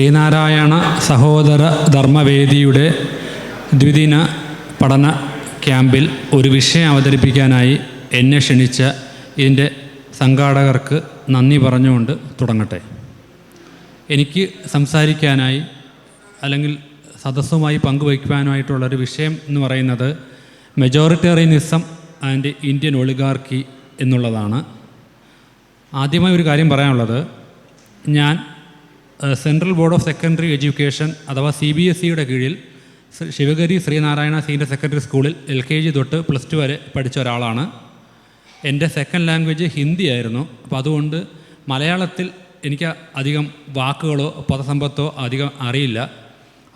ശ്രീനാരായണ സഹോദര ധർമ്മവേദിയുടെ ദ്വിദിന പഠന ക്യാമ്പിൽ ഒരു വിഷയം അവതരിപ്പിക്കാനായി എന്നെ ക്ഷണിച്ച ഇതിന്റെ സംഘാടകർക്ക് നന്ദി പറഞ്ഞുകൊണ്ട് തുടങ്ങട്ടെ. എനിക്ക് സംസാരിക്കാനായി അല്ലെങ്കിൽ സദസ്സുമായി പങ്കുവയ്ക്കുവാനായിട്ടുള്ളൊരു വിഷയം എന്ന് പറയുന്നത് മെജോറിറ്റേറിയനിസം ആൻഡ് ഇന്ത്യൻ ഒളിഗാർക്കി എന്നുള്ളതാണ്. ആദ്യമായി ഒരു കാര്യം പറയാനുള്ളത് ഞാൻ central board of secondary education അഥവാ സി ബി എസ് സിയുടെ കീഴിൽ ശിവഗരി ശിവഗിരി ശ്രീനാരായണ സീനിയർ സെക്കൻഡറി സ്കൂളിൽ എൽ കെ ജി തൊട്ട് പ്ലസ് ടു വരെ പഠിച്ച ഒരാളാണ്. എന്റെ സെക്കൻഡ് ലാംഗ്വേജ് ഹിന്ദി ആയിരുന്നു. അപ്പോൾ അതുകൊണ്ട് മലയാളത്തിൽ എനിക്ക് അധികം വാക്കുകളോ പദസമ്പത്തോ അധികം അറിയില്ല.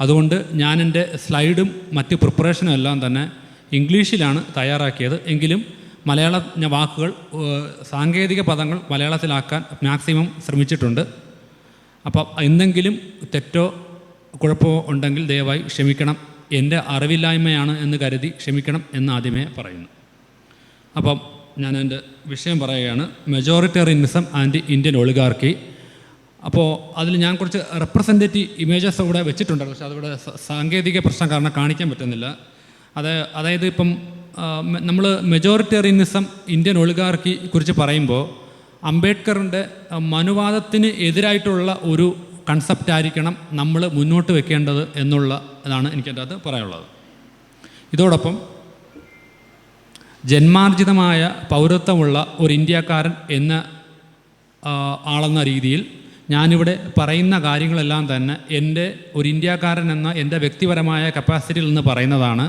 അതുകൊണ്ട് ഞാൻ എന്റെ സ്ലൈഡും മറ്റ് പ്രിപ്പറേഷനും എല്ലാം തന്നെ ഇംഗ്ലീഷിലാണ് തയ്യാറാക്കിയത്. എങ്കിലും മലയാള വാക്കുകൾ സാങ്കേതിക പദങ്ങൾ മലയാളത്തിലാക്കാൻ മാക്സിമം ശ്രമിച്ചിട്ടുണ്ട്. അപ്പം എന്തെങ്കിലും തെറ്റോ കുഴപ്പമോ ഉണ്ടെങ്കിൽ ദയവായി ക്ഷമിക്കണം. എന്റെ അറിവില്ലായ്മയാണ് എന്ന് കരുതി ക്ഷമിക്കണം എന്ന് ആദ്യമേ പറയുന്നു. അപ്പം ഞാൻ എന്റെ വിഷയം പറയുകയാണ്. മെജോറിറ്റേറിയനിസം ആൻഡ് ഇന്ത്യൻ ഒളിഗാർക്കി അപ്പോൾ അതിൽ ഞാൻ കുറച്ച് റെപ്രസെന്റേറ്റീവ് ഇമേജസ് ഇവിടെ വെച്ചിട്ടുണ്ട്. പക്ഷേ അതിവിടെ സാങ്കേതിക പ്രശ്നം കാരണം കാണിക്കാൻ പറ്റുന്നില്ല. അത് അതായത് ഇപ്പം നമ്മൾ മെജോറിറ്റേറിയനിസം ഇന്ത്യൻ ഒളിഗാർക്കി കുറിച്ച് പറയുമ്പോൾ അംബേദ്കറിന്റെ മനുവാദത്തിന് എതിരായിട്ടുള്ള ഒരു കൺസെപ്റ്റ് ആയിരിക്കണം നമ്മൾ മുന്നോട്ട് വെക്കേണ്ടത് എന്നുള്ള ഇതാണ് എനിക്കതിന്റെ അകത്ത് പറയാനുള്ളത്. ഇതോടൊപ്പം ജന്മാർജിതമായ പൗരത്വമുള്ള ഒരു ഇന്ത്യക്കാരൻ എന്ന ആളെന്ന രീതിയിൽ ഞാനിവിടെ പറയുന്ന കാര്യങ്ങളെല്ലാം തന്നെ എന്റെ ഒരു ഇന്ത്യക്കാരൻ എന്ന എന്റെ വ്യക്തിപരമായ കപ്പാസിറ്റിയിൽ നിന്ന് പറയുന്നതാണ്.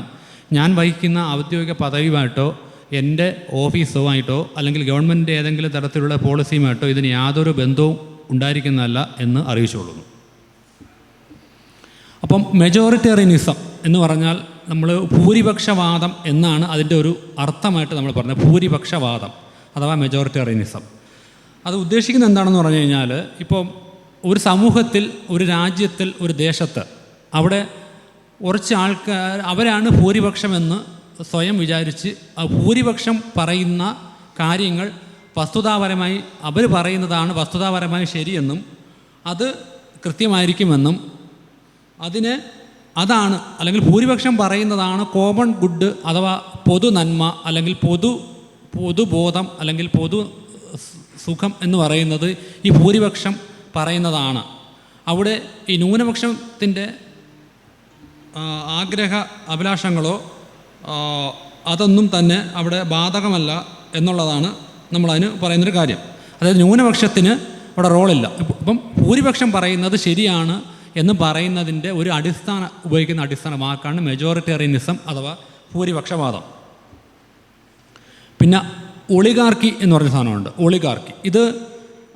ഞാൻ വഹിക്കുന്ന ഔദ്യോഗിക പദവിയുമായിട്ടോ എന്റെ ഓഫീസുമായിട്ടോ അല്ലെങ്കിൽ ഗവൺമെന്റ് ഏതെങ്കിലും തരത്തിലുള്ള പോളിസിയുമായിട്ടോ ഇതിന് യാതൊരു ബന്ധവും ഉണ്ടായിരിക്കുന്നതല്ല എന്ന് അറിയിച്ചുകൊള്ളുന്നു. അപ്പം മെജോറിറ്റേറിയനിസം എന്ന് പറഞ്ഞാൽ നമ്മൾ ഭൂരിപക്ഷവാദം എന്നാണ് അതിന്റെ ഒരു അർത്ഥമായിട്ട് നമ്മൾ പറഞ്ഞത്. ഭൂരിപക്ഷവാദം അഥവാ മെജോറിറ്റേറിയനിസം അത് ഉദ്ദേശിക്കുന്നത് എന്താണെന്ന് പറഞ്ഞു കഴിഞ്ഞാൽ ഇപ്പം ഒരു സമൂഹത്തിൽ ഒരു രാജ്യത്തിൽ ഒരു ദേശത്ത് അവിടെ കുറച്ച് ആൾക്കാർ അവരാണ് ഭൂരിപക്ഷമെന്ന് സ്വയം വിചാരിച്ച് ഭൂരിപക്ഷം പറയുന്ന കാര്യങ്ങൾ വസ്തുതാപരമായി അവർ പറയുന്നതാണ് വസ്തുതാപരമായി ശരിയെന്നും അത് കൃത്യമായിരിക്കുമെന്നും അതിന് അതാണ് അല്ലെങ്കിൽ ഭൂരിപക്ഷം പറയുന്നതാണ് കോമൺ ഗുഡ് അഥവാ പൊതു നന്മ അല്ലെങ്കിൽ പൊതു പൊതുബോധം അല്ലെങ്കിൽ പൊതു സുഖം എന്ന് പറയുന്നത് ഈ ഭൂരിപക്ഷം പറയുന്നതാണ്. അവിടെ ഈ ന്യൂനപക്ഷത്തിന്റെ ആഗ്രഹ അഭിലാഷങ്ങളോ അതൊന്നും തന്നെ അവിടെ ബാധകമല്ല എന്നുള്ളതാണ് നമ്മളതിന് പറയുന്നൊരു കാര്യം. അതായത് ന്യൂനപക്ഷത്തിന് അവിടെ റോളില്ല. ഇപ്പം ഭൂരിപക്ഷം പറയുന്നത് ശരിയാണ് എന്ന് പറയുന്നതിന്റെ ഒരു അടിസ്ഥാന ഉപയോഗിക്കുന്ന അടിസ്ഥാന വാക്കാണ് മെജോറിറ്റേറിയനിസം അഥവാ ഭൂരിപക്ഷവാദം. പിന്നെ ഒളികാർക്കി എന്ന് പറഞ്ഞ സാധനമുണ്ട്. ഒളികാർക്കി ഇത്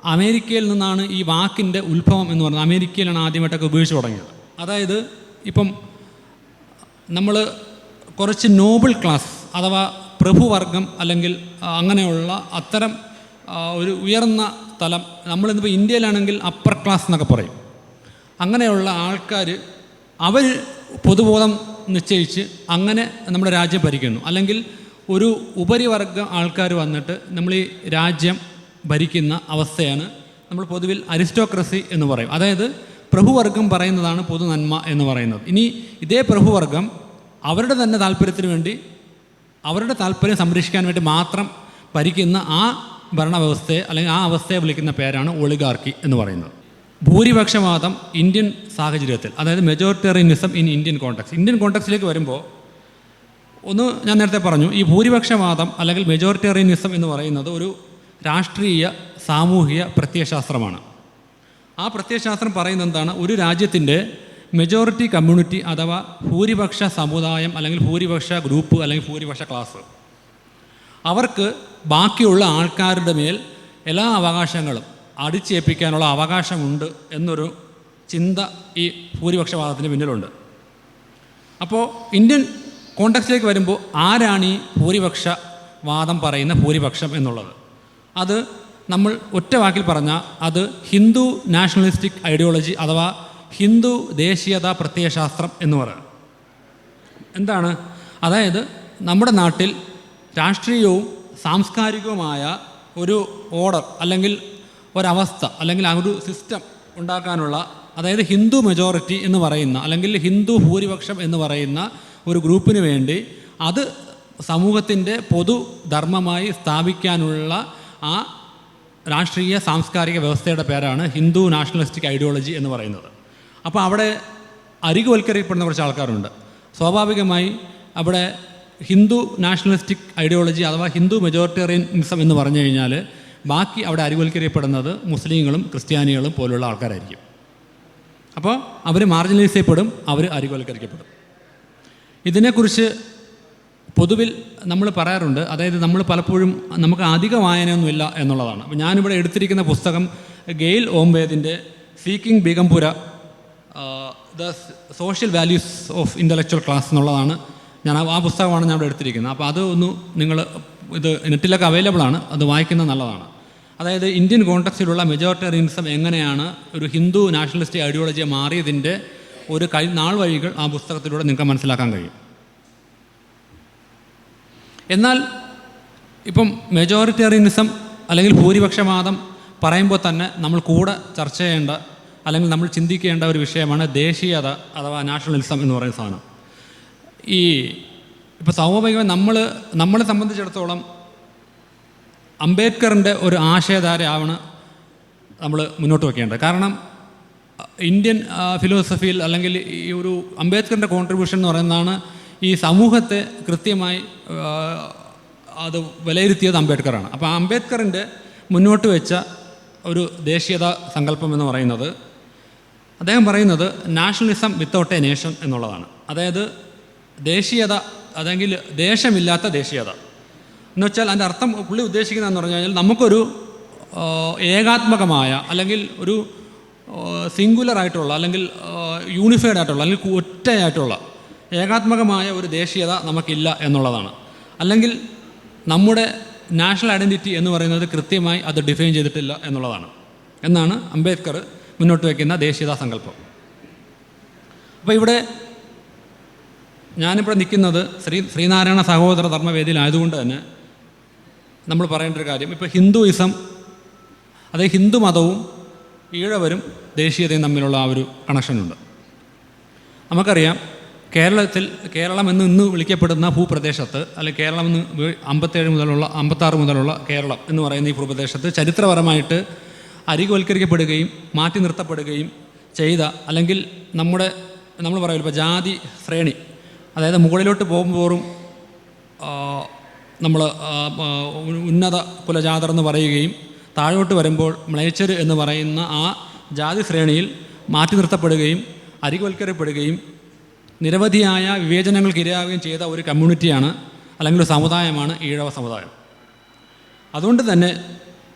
അമേരിക്കയിൽ നിന്നാണ് ഈ വാക്കിന്റെ ഉത്ഭവം എന്ന് പറയുന്നത് അമേരിക്കയിലാണ് ആദ്യമായിട്ടൊക്കെ ഉപയോഗിച്ച് തുടങ്ങിയത്. അതായത് ഇപ്പം നമ്മൾ കുറച്ച് നോബിൾ ക്ലാസ് അഥവാ പ്രഭുവർഗം അല്ലെങ്കിൽ അങ്ങനെയുള്ള അത്തരം ഒരു ഉയർന്ന തലം നമ്മളിന്നിപ്പോൾ ഇന്ത്യയിലാണെങ്കിൽ അപ്പർ ക്ലാസ് എന്നൊക്കെ പറയും. അങ്ങനെയുള്ള ആൾക്കാർ അവർ പൊതുബോധം നിശ്ചയിച്ച് അങ്ങനെ നമ്മുടെ രാജ്യം ഭരിക്കുന്നു. അല്ലെങ്കിൽ ഒരു ഉപരിവർഗ ആൾക്കാർ വന്നിട്ട് നമ്മൾ ഈ രാജ്യം ഭരിക്കുന്ന അവസ്ഥയാണ് നമ്മൾ പൊതുവിൽ അരിസ്റ്റോക്രസി എന്ന് പറയും. അതായത് പ്രഭുവർഗം പറയുന്നതാണ് പൊതു നന്മ എന്ന് പറയുന്നത്. ഇനി ഇതേ പ്രഭുവർഗം അവരുടെ തന്നെ താല്പര്യത്തിന് വേണ്ടി അവരുടെ താല്പര്യം സംരക്ഷിക്കാൻ വേണ്ടി മാത്രം ഭരിക്കുന്ന ആ ഭരണവ്യവസ്ഥയെ അല്ലെങ്കിൽ ആ അവസ്ഥയെ വിളിക്കുന്ന പേരാണ് ഒളിഗാർക്കി എന്ന് പറയുന്നത്. ഭൂരിപക്ഷവാദം ഇന്ത്യൻ സാഹചര്യത്തിൽ അതായത് majoritarianism in Indian context Indian കോണ്ടക്സിലേക്ക് വരുമ്പോൾ ഒന്ന് ഞാൻ നേരത്തെ പറഞ്ഞു ഈ ഭൂരിപക്ഷവാദം അല്ലെങ്കിൽ മെജോറിറ്റേറിയനിസം എന്ന് പറയുന്നത് ഒരു രാഷ്ട്രീയ സാമൂഹിക പ്രത്യയശാസ്ത്രമാണ്. ആ പ്രത്യയശാസ്ത്രം പറയുന്നത് എന്താണ്? ഒരു രാജ്യത്തിന്റെ മെജോറിറ്റി കമ്മ്യൂണിറ്റി അഥവാ ഭൂരിപക്ഷ സമുദായം അല്ലെങ്കിൽ ഭൂരിപക്ഷ ഗ്രൂപ്പ് അല്ലെങ്കിൽ ഭൂരിപക്ഷ ക്ലാസ് അവർക്ക് ബാക്കിയുള്ള ആൾക്കാരുടെ മേൽ എല്ലാ അവകാശങ്ങളും അടിച്ചേൽപ്പിക്കാനുള്ള അവകാശമുണ്ട് എന്നൊരു ചിന്ത ഈ ഭൂരിപക്ഷവാദത്തിന് പിന്നിലുണ്ട്. അപ്പോൾ ഇന്ത്യൻ കോണ്ടക്സ്റ്റിലേക്ക് വരുമ്പോൾ ആരാണ് ഈ ഭൂരിപക്ഷ വാദം പറയുന്ന ഭൂരിപക്ഷം എന്നുള്ളത്? അത് നമ്മൾ ഒറ്റ വാക്കിൽ പറഞ്ഞാൽ അത് ഹിന്ദു നാഷണലിസ്റ്റിക് ഐഡിയോളജി അഥവാ ഹിന്ദു ദേശീയത പ്രത്യയശാസ്ത്രം എന്ന് പറയുന്നത്. എന്താണ്? അതായത് നമ്മുടെ നാട്ടിൽ രാഷ്ട്രീയവും സാംസ്കാരികവുമായ ഒരു ഓർഡർ അല്ലെങ്കിൽ ഒരവസ്ഥ അല്ലെങ്കിൽ ആ ഒരു സിസ്റ്റം ഉണ്ടാക്കാനുള്ള അതായത് ഹിന്ദു മെജോറിറ്റി എന്ന് പറയുന്ന അല്ലെങ്കിൽ ഹിന്ദു ഭൂരിപക്ഷം എന്ന് പറയുന്ന ഒരു ഗ്രൂപ്പിന് വേണ്ടി അത് സമൂഹത്തിന്റെ പൊതു ധർമ്മമായി സ്ഥാപിക്കാനുള്ള ആ രാഷ്ട്രീയ സാംസ്കാരിക വ്യവസ്ഥയുടെ പേരാണ് ഹിന്ദു നാഷണലിസ്റ്റിക് ഐഡിയോളജി എന്ന് പറയുന്നത്. അപ്പോൾ അവിടെ അരികുവൽക്കരിക്കപ്പെടുന്ന കുറച്ച് ആൾക്കാരുണ്ട്. സ്വാഭാവികമായി അവിടെ ഹിന്ദു നാഷണലിസ്റ്റിക് ഐഡിയോളജി അഥവാ ഹിന്ദു മെജോറിറ്റേറിയനിസം എന്ന് പറഞ്ഞു കഴിഞ്ഞാൽ ബാക്കി അവിടെ അരികുവൽക്കരിക്കപ്പെടുന്നത് മുസ്ലിങ്ങളും ക്രിസ്ത്യാനികളും പോലുള്ള ആൾക്കാരായിരിക്കും. അപ്പോൾ അവർ മാർജിനലൈസ് ചെയ്യപ്പെടും അവർ അരികുവൽക്കരിക്കപ്പെടും. ഇതിനെക്കുറിച്ച് പൊതുവിൽ നമ്മൾ പറയാറുണ്ട് അതായത് നമ്മൾ പലപ്പോഴും നമുക്ക് അധിക വായനയൊന്നുമില്ല എന്നുള്ളതാണ്. ഞാനിവിടെ എടുത്തിരിക്കുന്ന പുസ്തകം Gail ഓംബേദിന്റെ seeking Begumpura the social values of intellectual class എന്നുള്ളതാണ്. ഞാൻ ആ- പുസ്തകമാണ് ഞാൻ ഇവിടെ എടുത്തിരിക്കുന്നത്. അപ്പോൾ അത് ഒന്ന് നിങ്ങൾ ഇത് നെറ്റിലൊക്കെ അവൈലബിൾ ആണ്. അത് വായിക്കുന്നത് നല്ലതാണ്. അതായത് ഇന്ത്യൻ കോണ്ടക്സ്റ്റിലുള്ള മെജോറിറ്റേറിയനിസം എങ്ങനെയാണ് ഒരു ഹിന്ദു നാഷണലിസ്റ്റ് ഐഡിയോളജിയെ മാറിയതിന്റെ ഒരു കൈ നാൾ വഴികൾ ആ പുസ്തകത്തിലൂടെ നിങ്ങൾക്ക് മനസ്സിലാക്കാൻ കഴിയും. എന്നാൽ ഇപ്പം മെജോറിറ്റേറിയനിസം അല്ലെങ്കിൽ ഭൂരിപക്ഷവാദം പറയുമ്പോൾ തന്നെ നമ്മൾ കൂടെ ചർച്ച ചെയ്യേണ്ട അല്ലെങ്കിൽ നമ്മൾ ചിന്തിക്കേണ്ട ഒരു വിഷയമാണ് ദേശീയത അഥവാ നാഷണലിസം എന്ന് പറയുന്ന സാധനം. ഈ ഇപ്പോൾ സ്വാഭാവികമായി നമ്മൾ നമ്മളെ സംബന്ധിച്ചിടത്തോളം അംബേദ്കറിന്റെ ഒരു ആശയധാരയാണ് നമ്മൾ മുന്നോട്ട് വയ്ക്കേണ്ടത് കാരണം ഇന്ത്യൻ ഫിലോസഫിയിൽ അല്ലെങ്കിൽ ഈ ഒരു അംബേദ്കറിന്റെ കോൺട്രിബ്യൂഷൻ എന്ന് പറയുന്നതാണ് ഈ സമൂഹത്തെ കൃത്യമായി അത് വിലയിരുത്തിയത് അംബേദ്കറാണ്. അപ്പോൾ അംബേദ്കറിന്റെ മുന്നോട്ട് വെച്ച ഒരു ദേശീയത സങ്കല്പം എന്ന് പറയുന്നത് അദ്ദേഹം പറയുന്നത് നാഷണലിസം വിത്തൗട്ട് എ നേഷൻ എന്നുള്ളതാണ്. അതായത് ദേശീയത അല്ലെങ്കിൽ ദേശമില്ലാത്ത ദേശീയത. എന്ന് വെച്ചാൽ അതിന്റെ അർത്ഥം പുള്ളി ഉദ്ദേശിക്കുന്നതെന്ന് പറഞ്ഞു കഴിഞ്ഞാൽ നമുക്കൊരു ഏകാത്മകമായ അല്ലെങ്കിൽ ഒരു സിംഗുലർ ആയിട്ടുള്ള അല്ലെങ്കിൽ യൂണിഫൈഡ് ആയിട്ടുള്ള അല്ലെങ്കിൽ ഒറ്റയായിട്ടുള്ള ഏകാത്മകമായ ഒരു ദേശീയത നമുക്കില്ല എന്നുള്ളതാണ്. അല്ലെങ്കിൽ നമ്മുടെ നാഷണൽ ഐഡന്റിറ്റി എന്ന് പറയുന്നത് കൃത്യമായി അത് ഡിഫൈൻ ചെയ്തിട്ടില്ല എന്നുള്ളതാണ്. എന്നാണ് അംബേദ്കർ മുന്നോട്ട് വയ്ക്കുന്ന ദേശീയതാ സങ്കല്പം. അപ്പോൾ ഇവിടെ ഞാനിവിടെ നിൽക്കുന്നത് ശ്രീ ശ്രീനാരായണ സഹോദര ധർമ്മവേദിയിലായതുകൊണ്ട് തന്നെ നമ്മൾ പറയേണ്ട ഒരു കാര്യം. ഇപ്പോൾ ഹിന്ദുയിസം അതായത് ഹിന്ദു മതവും ഈഴവരും ദേശീയതയും തമ്മിലുള്ള ആ ഒരു കണക്ഷനുണ്ട്. നമുക്കറിയാം കേരളത്തിൽ കേരളം എന്ന് ഇന്ന് വിളിക്കപ്പെടുന്ന ഭൂപ്രദേശത്ത് അല്ലെങ്കിൽ കേരളം എന്ന് അമ്പത്തേഴ് മുതലുള്ള അമ്പത്താറ് മുതലുള്ള കേരളം എന്ന് പറയുന്ന ഈ ഭൂപ്രദേശത്ത് ചരിത്രപരമായിട്ട് അരികുവൽക്കരിക്കപ്പെടുകയും മാറ്റി നിർത്തപ്പെടുകയും ചെയ്ത അല്ലെങ്കിൽ നമ്മുടെ നമ്മൾ പറയുമല്ലോ ഇപ്പോൾ ജാതി ശ്രേണി അതായത് മുകളിലോട്ട് പോകുമ്പോറും നമ്മൾ ഉന്നത കുലജാതർ എന്ന് പറയുകയും താഴോട്ട് വരുമ്പോൾ മ്ലേച്ചർ എന്ന് പറയുന്ന ആ ജാതി ശ്രേണിയിൽ മാറ്റി നിർത്തപ്പെടുകയും അരികുവൽക്കരിക്കപ്പെടുകയും നിരവധിയായ വിവേചനങ്ങൾക്ക് ഇരയാവുകയും ചെയ്ത ഒരു കമ്മ്യൂണിറ്റിയാണ് അല്ലെങ്കിൽ ഒരു സമുദായമാണ് ഈഴവ സമുദായം. അതുകൊണ്ട് തന്നെ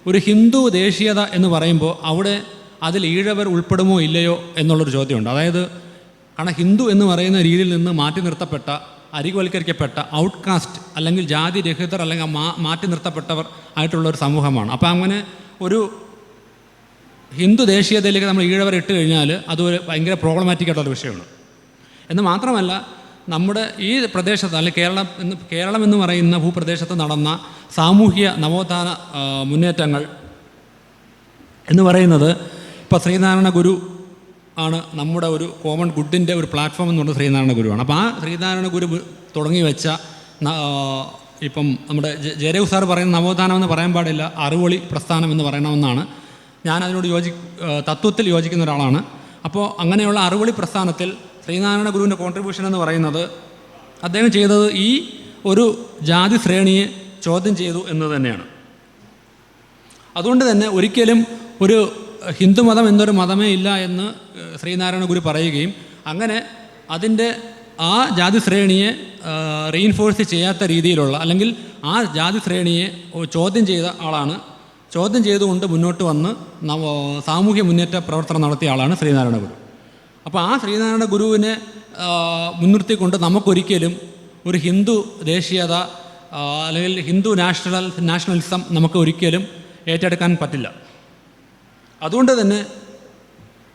ഒരു ഹിന്ദു ദേശീയത എന്ന് പറയുമ്പോൾ അവിടെ അതിൽ ഈഴവർ ഉൾപ്പെടുമോ ഇല്ലയോ എന്നുള്ളൊരു ചോദ്യമുണ്ട്. അതായത് കാരണം ഹിന്ദു എന്ന് പറയുന്ന രീതിയിൽ നിന്ന് മാറ്റി നിർത്തപ്പെട്ട അരികവൽക്കരിക്കപ്പെട്ട ഔട്ട്കാസ്റ്റ് അല്ലെങ്കിൽ ജാതി രഹിതർ അല്ലെങ്കിൽ മാ മാറ്റി നിർത്തപ്പെട്ടവർ ആയിട്ടുള്ള ഒരു സമൂഹമാണ്. അപ്പോൾ അങ്ങനെ ഒരു ഹിന്ദു ദേശീയതയിലേക്ക് നമ്മൾ ഈഴവർ ഇട്ട് കഴിഞ്ഞാൽ അത് ഒരു ഭയങ്കര പ്രോബ്ലമാറ്റിക് ആയിട്ടുള്ള വിഷയമാണ്. എന്ന് മാത്രമല്ല നമ്മുടെ ഈ പ്രദേശത്ത് അല്ലെങ്കിൽ കേരളം എന്ന് കേരളം എന്ന് പറയുന്ന ഭൂപ്രദേശത്ത് നടന്ന സാമൂഹ്യ നവോത്ഥാന മുന്നേറ്റങ്ങൾ എന്ന് പറയുന്നത് ഇപ്പോൾ ശ്രീനാരായണ ഗുരു ആണ് നമ്മുടെ ഒരു കോമൺ ഗുഡിന്റെ ഒരു പ്ലാറ്റ്ഫോം എന്ന് പറയുന്നത് ശ്രീനാരായണ ഗുരുവാണ്. അപ്പോൾ ആ ശ്രീനാരായണ ഗുരു തുടങ്ങി വെച്ച ഇപ്പം നമ്മുടെ ജയരഘു സാർ പറയുന്ന നവോത്ഥാനം എന്ന് പറയാൻ പാടില്ല അറിവൊളി പ്രസ്ഥാനം എന്ന് പറയണമെന്നാണ്. ഞാൻ അതിനോട് യോജി തത്വത്തിൽ യോജിക്കുന്ന ഒരാളാണ്. അപ്പോൾ അങ്ങനെയുള്ള അറിവൊളി പ്രസ്ഥാനത്തിൽ ശ്രീനാരായണ ഗുരുവിന്റെ കോൺട്രിബ്യൂഷൻ എന്ന് പറയുന്നത് അദ്ദേഹം ചെയ്തത് ഈ ഒരു ജാതി ശ്രേണിയെ ചോദ്യം ചെയ്തു എന്ന് തന്നെയാണ്. അതുകൊണ്ട് തന്നെ ഒരിക്കലും ഒരു ഹിന്ദുമതം എന്നൊരു മതമേ ഇല്ല എന്ന് ശ്രീനാരായണ ഗുരു പറയുകയും അങ്ങനെ അതിന്റെ ആ ജാതി ശ്രേണിയെ റീഇൻഫോഴ്സ് ചെയ്യാത്ത രീതിയിലുള്ള അല്ലെങ്കിൽ ആ ജാതി ശ്രേണിയെ ചോദ്യം ചെയ്ത ആളാണ്. ചോദ്യം ചെയ്തുകൊണ്ട് മുന്നോട്ട് വന്ന് സാമൂഹ്യ മുന്നേറ്റ പ്രവർത്തനം നടത്തിയ ആളാണ് ശ്രീനാരായണ ഗുരു. അപ്പോൾ ആ ശ്രീനാരായണ ഗുരുവിനെ മുൻനിർത്തിക്കൊണ്ട് നമുക്കൊരിക്കലും ഒരു ഹിന്ദു ദേശീയത അല്ലെങ്കിൽ ഹിന്ദു നാഷണൽ നാഷണലിസം നമുക്ക് ഒരിക്കലും ഏറ്റെടുക്കാൻ പറ്റില്ല. അതുകൊണ്ട് തന്നെ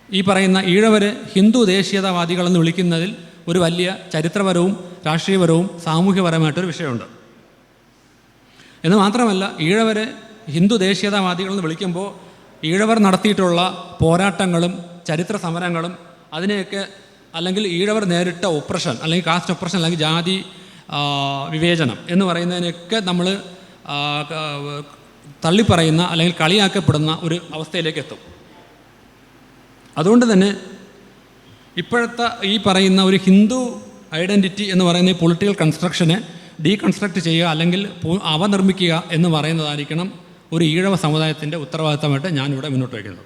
ഈ പറയുന്ന ഈഴവരെ ഹിന്ദു ദേശീയതാവാദികളെന്ന് വിളിക്കുന്നതിൽ ഒരു വലിയ ചരിത്രപരവും രാഷ്ട്രീയപരവും സാമൂഹ്യപരമായിട്ടൊരു വിഷയമുണ്ട്. എന്ന് മാത്രമല്ല ഈഴവരെ ഹിന്ദു ദേശീയതാവാദികളെന്ന് വിളിക്കുമ്പോൾ ഈഴവർ നടത്തിയിട്ടുള്ള പോരാട്ടങ്ങളും ചരിത്ര സമരങ്ങളും അതിനെയൊക്കെ അല്ലെങ്കിൽ ഈഴവർ നേരിട്ട ഒപ്രഷൻ അല്ലെങ്കിൽ കാസ്റ്റ് ഒപ്രഷൻ അല്ലെങ്കിൽ ജാതി വിവേചനം എന്ന് പറയുന്നതിനൊക്കെ നമ്മൾ തള്ളിപ്പറയുന്ന അല്ലെങ്കിൽ കളിയാക്കപ്പെടുന്ന ഒരു അവസ്ഥയിലേക്ക് എത്തും. അതുകൊണ്ട് തന്നെ ഇപ്പോഴത്തെ ഈ പറയുന്ന ഒരു ഹിന്ദു ഐഡന്റിറ്റി എന്ന് പറയുന്ന ഈ പൊളിറ്റിക്കൽ കൺസ്ട്രക്ഷനെ ഡീകൺസ്ട്രക്ട് ചെയ്യുക അല്ലെങ്കിൽ അവ നിർമ്മിക്കുക എന്ന് പറയുന്നതായിരിക്കണം ഒരു ഈഴവ സമുദായത്തിന്റെ ഉത്തരവാദിത്തമായിട്ട് ഞാനിവിടെ മുന്നോട്ട് വയ്ക്കുന്നത്.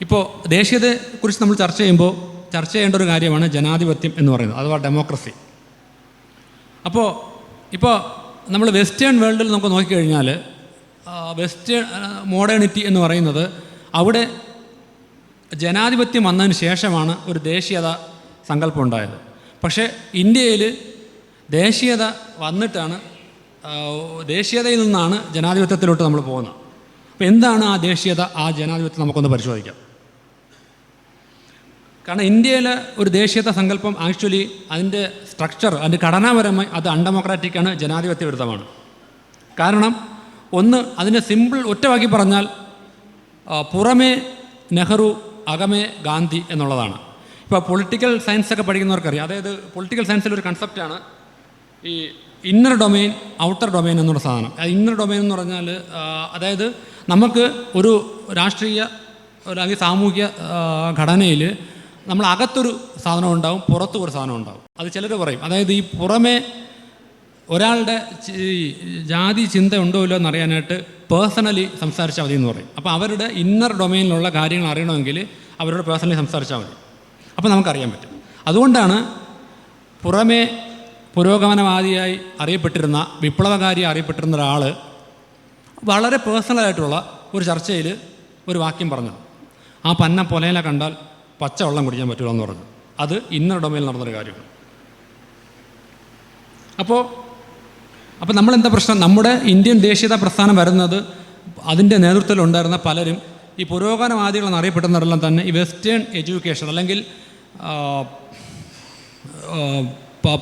ഇപ്പോൾ ദേശീയതയെക്കുറിച്ച് നമ്മൾ ചർച്ച ചെയ്യുമ്പോൾ ചർച്ച ചെയ്യേണ്ട ഒരു കാര്യമാണ് ജനാധിപത്യം എന്ന് പറയുന്നത് അഥവാ ഡെമോക്രസി അപ്പോൾ ഇപ്പോൾ നമ്മൾ വെസ്റ്റേൺ വേൾഡിൽ നമുക്ക് നോക്കിക്കഴിഞ്ഞാൽ വെസ്റ്റേൺ മോഡേണിറ്റി എന്ന് പറയുന്നത് അവിടെ ജനാധിപത്യം വന്നതിന് ശേഷമാണ് ഒരു ദേശീയത സങ്കല്പം ഉണ്ടായത്. പക്ഷേ ഇന്ത്യയിൽ ദേശീയത വന്നിട്ടാണ് ദേശീയതയിൽ നിന്നാണ് ജനാധിപത്യത്തിലോട്ട് നമ്മൾ പോകുന്നത്. അപ്പോൾ എന്താണ് ആ ദേശീയത ആ ജനാധിപത്യം നമുക്കൊന്ന് പരിശോധിക്കാം. കാരണം ഇന്ത്യയിലെ ഒരു ദേശീയത സങ്കല്പം ആക്ച്വലി അതിന്റെ സ്ട്രക്ചർ അതിന്റെ ഘടനാപരമായി അത് അൺഡെമോക്രാറ്റിക്കാണ് ജനാധിപത്യ വിരുദ്ധമാണ്. കാരണം ഒന്ന് അതിനെ സിമ്പിൾ ഒറ്റവാക്കി പറഞ്ഞാൽ പുറമേ നെഹ്റു അകമേ ഗാന്ധി എന്നുള്ളതാണ്. ഇപ്പോൾ പൊളിറ്റിക്കൽ സയൻസ് ഒക്കെ പഠിക്കുന്നവർക്കറിയാം. അതായത് പൊളിറ്റിക്കൽ സയൻസിൽ ഒരു കൺസെപ്റ്റാണ് ഈ ഇന്നർ ഡൊമൈൻ ഔട്ടർ ഡൊമൈൻ എന്നുള്ള സാധനം. ഇന്നർ ഡൊമൈൻ എന്ന് പറഞ്ഞാൽ അതായത് നമുക്ക് ഒരു രാഷ്ട്രീയ അല്ലെങ്കിൽ സാമൂഹിക ഘടനയിൽ നമ്മൾ അകത്തൊരു സാധനം ഉണ്ടാവും പുറത്തും ഒരു സാധനം ഉണ്ടാവും. അത് ചിലർ പറയും. അതായത് ഈ പുറമേ ഒരാളുടെ ജാതി ചിന്ത ഉണ്ടോ ഇല്ലോ എന്നറിയാനായിട്ട് പേഴ്സണലി സംസാരിച്ചാൽ മതി എന്ന് പറയും. അപ്പോൾ അവരുടെ ഇന്നർ ഡൊമൈനിലുള്ള കാര്യങ്ങൾ അറിയണമെങ്കിൽ അവരോട് പേഴ്സണലി സംസാരിച്ചാൽ മതി. അപ്പോൾ നമുക്കറിയാൻ പറ്റും. അതുകൊണ്ടാണ് പുറമേ പുരോഗമനവാദിയായി അറിയപ്പെട്ടിരുന്ന വിപ്ലവകാരി അറിയപ്പെട്ടിരുന്ന ഒരാൾ വളരെ പേഴ്സണലായിട്ടുള്ള ഒരു ചർച്ചയിൽ ഒരു വാക്യം പറഞ്ഞത്. ആ പന്ന പൊലയില കണ്ടാൽ പച്ച വെള്ളം കുടിക്കാൻ പറ്റില്ല എന്ന് പറഞ്ഞു. അത് ഇന്ന ഡൊമയിൽ നടന്നൊരു കാര്യമാണ്. അപ്പോൾ അപ്പോൾ നമ്മളെന്താ പ്രശ്നം? നമ്മുടെ ഇന്ത്യൻ ദേശീയത പ്രസ്ഥാനം വരുന്നത് അതിന്റെ നേതൃത്വത്തിലുണ്ടായിരുന്ന പലരും ഈ പുരോഗമനവാദികളെന്ന് അറിയപ്പെടുന്നവരെല്ലാം തന്നെ ഈ വെസ്റ്റേൺ എഡ്യൂക്കേഷൻ അല്ലെങ്കിൽ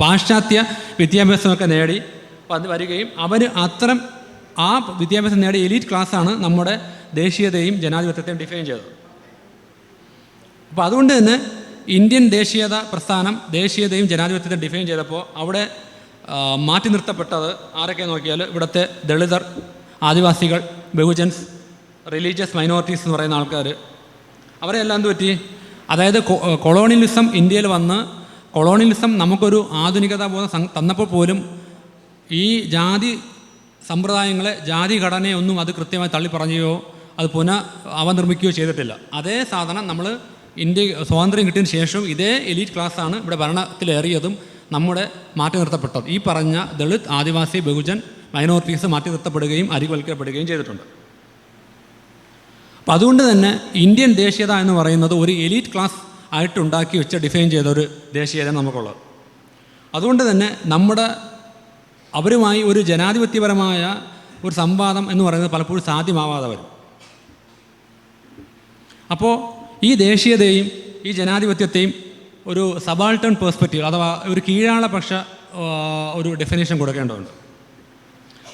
പാശ്ചാത്യ വിദ്യാഭ്യാസമൊക്കെ നേടി വരികയും അവർ അത്തരം ആ വിദ്യാഭ്യാസം നേടിയ എലീറ്റ് ക്ലാസ്സാണ് നമ്മുടെ ദേശീയതയും ജനാധിപത്യത്തെയും ഡിഫൈൻ ചെയ്തത്. അപ്പോൾ അതുകൊണ്ട് തന്നെ ഇന്ത്യൻ ദേശീയത പ്രസ്ഥാനം ദേശീയതയും ജനാധിപത്യത്തെ ഡിഫൈൻ ചെയ്തപ്പോൾ അവിടെ മാറ്റി നിർത്തപ്പെട്ടത് ആരൊക്കെ നോക്കിയാൽ ഇവിടുത്തെ ദളിതർ ആദിവാസികൾ ബഹുജൻസ് റിലീജിയസ് മൈനോറിറ്റീസ് എന്ന് പറയുന്ന ആൾക്കാർ അവരെ എല്ലാം എന്ത് പറ്റി? അതായത് കൊളോണിയലിസം ഇന്ത്യയിൽ വന്ന് കൊളോണിയലിസം നമുക്കൊരു ആധുനികത ബോധം തന്നപ്പോൾ പോലും ഈ ജാതി സമ്പ്രദായങ്ങളെ ജാതി ഘടനയൊന്നും അത് കൃത്യമായി തള്ളി പറയുകയോ അത് പുനഃ അവനിർമ്മിക്കുകയോ ചെയ്തിട്ടില്ല. അതേ സാധനം നമ്മൾ ഇന്ത്യ സ്വാതന്ത്ര്യം കിട്ടിയതിന് ശേഷം ഇതേ എലീറ്റ് ക്ലാസ്സാണ് ഇവിടെ ഭരണത്തിലേറിയതും നമ്മുടെ മാറ്റി നിർത്തപ്പെട്ടത്. ഈ പറഞ്ഞ ദളിത് ആദിവാസി ബഹുജൻ മൈനോറിറ്റീസ് മാറ്റി നിർത്തപ്പെടുകയും അരിവൽക്കപ്പെടുകയും ചെയ്തിട്ടുണ്ട്. അപ്പം അതുകൊണ്ട് തന്നെ ഇന്ത്യൻ ദേശീയത എന്ന് പറയുന്നത് ഒരു എലീറ്റ് ക്ലാസ് ആയിട്ട് ഉണ്ടാക്കി വെച്ച് ഡിഫൈൻ ചെയ്ത ഒരു ദേശീയത നമുക്കുള്ളത്. അതുകൊണ്ട് തന്നെ നമ്മുടെ അവരുമായി ഒരു ജനാധിപത്യപരമായ ഒരു സംവാദം എന്ന് പറയുന്നത് പലപ്പോഴും സാധ്യമാവാതെ വരും. അപ്പോൾ ഈ ദേശീയതയും ഈ ജനാധിപത്യത്തെയും ഒരു സബാൾട്ടൺ പേഴ്സ്പെക്റ്റീവ് അഥവാ ഒരു കീഴാളപക്ഷ ഒരു ഡെഫിനേഷൻ കൊടുക്കേണ്ടതുണ്ട്.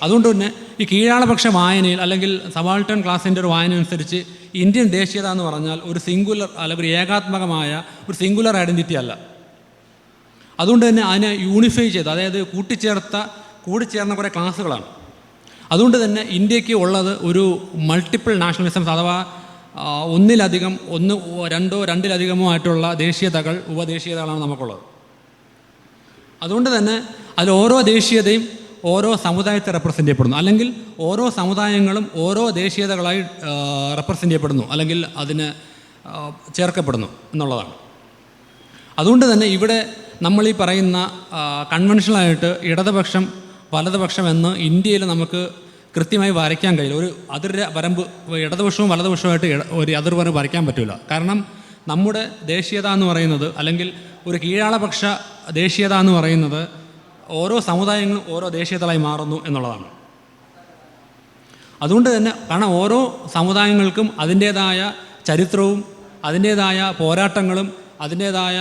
അതുകൊണ്ട് തന്നെ ഈ കീഴാളപക്ഷ വായനയിൽ അല്ലെങ്കിൽ സബാൾട്ടൺ ക്ലാസിന്റെ ഒരു വായന അനുസരിച്ച് ഇന്ത്യൻ ദേശീയത എന്ന് പറഞ്ഞാൽ ഒരു സിംഗുലർ അല്ലെങ്കിൽ ഒരു ഏകാത്മകമായ ഒരു സിംഗുലർ ഐഡന്റിറ്റി അല്ല. അതുകൊണ്ട് തന്നെ അതിനെ യൂണിഫൈ ചെയ്ത് അതായത് കൂട്ടിച്ചേർത്ത കൂടിച്ചേർന്ന കുറേ ക്ലാസ്സുകളാണ് അതുകൊണ്ട് തന്നെ ഇന്ത്യയ്ക്ക് ഉള്ളത് ഒരു മൾട്ടിപ്പിൾ നാഷണലിസംസ് അഥവാ ഒന്നിലധികം ഒന്ന് രണ്ടോ രണ്ടിലധികമോ ആയിട്ടുള്ള ദേശീയതകൾ ഉപദേശീയതകളാണ് നമുക്കുള്ളത്. അതുകൊണ്ട് തന്നെ അതിൽ ഓരോ ദേശീയതയും ഓരോ സമുദായത്തെ റെപ്രസെന്റ് ചെയ്യപ്പെടുന്നു. അല്ലെങ്കിൽ ഓരോ സമുദായങ്ങളും ഓരോ ദേശീയതകളായി റെപ്രസെന്റ് ചെയ്യപ്പെടുന്നു. അല്ലെങ്കിൽ അതിന് ചേർക്കപ്പെടുന്നു എന്നുള്ളതാണ്. അതുകൊണ്ട് തന്നെ ഇവിടെ നമ്മൾ ഈ പറയുന്ന കൺവെൻഷനായിട്ട് ഇടതുപക്ഷം വലതുപക്ഷം എന്ന് ഇന്ത്യയിൽ നമുക്ക് കൃത്യമായി വരയ്ക്കാൻ കഴിയില്ല. ഒരു അതിർ വരമ്പ് ഇടതുപക്ഷവും വലതുപക്ഷവുമായിട്ട് ഒരു അതിർ വരമ്പ് വരയ്ക്കാൻ പറ്റില്ല കാരണം നമ്മുടെ ദേശീയത എന്ന് പറയുന്നത് അല്ലെങ്കിൽ ഒരു കീഴാളപക്ഷ ദേശീയത എന്ന് പറയുന്നത് ഓരോ സമുദായങ്ങളും ഓരോ ദേശീയതകളായി മാറുന്നു എന്നുള്ളതാണ്. അതുകൊണ്ട് തന്നെ കാരണം ഓരോ സമുദായങ്ങൾക്കും അതിന്റേതായ ചരിത്രവും അതിന്റേതായ പോരാട്ടങ്ങളും അതിന്റേതായ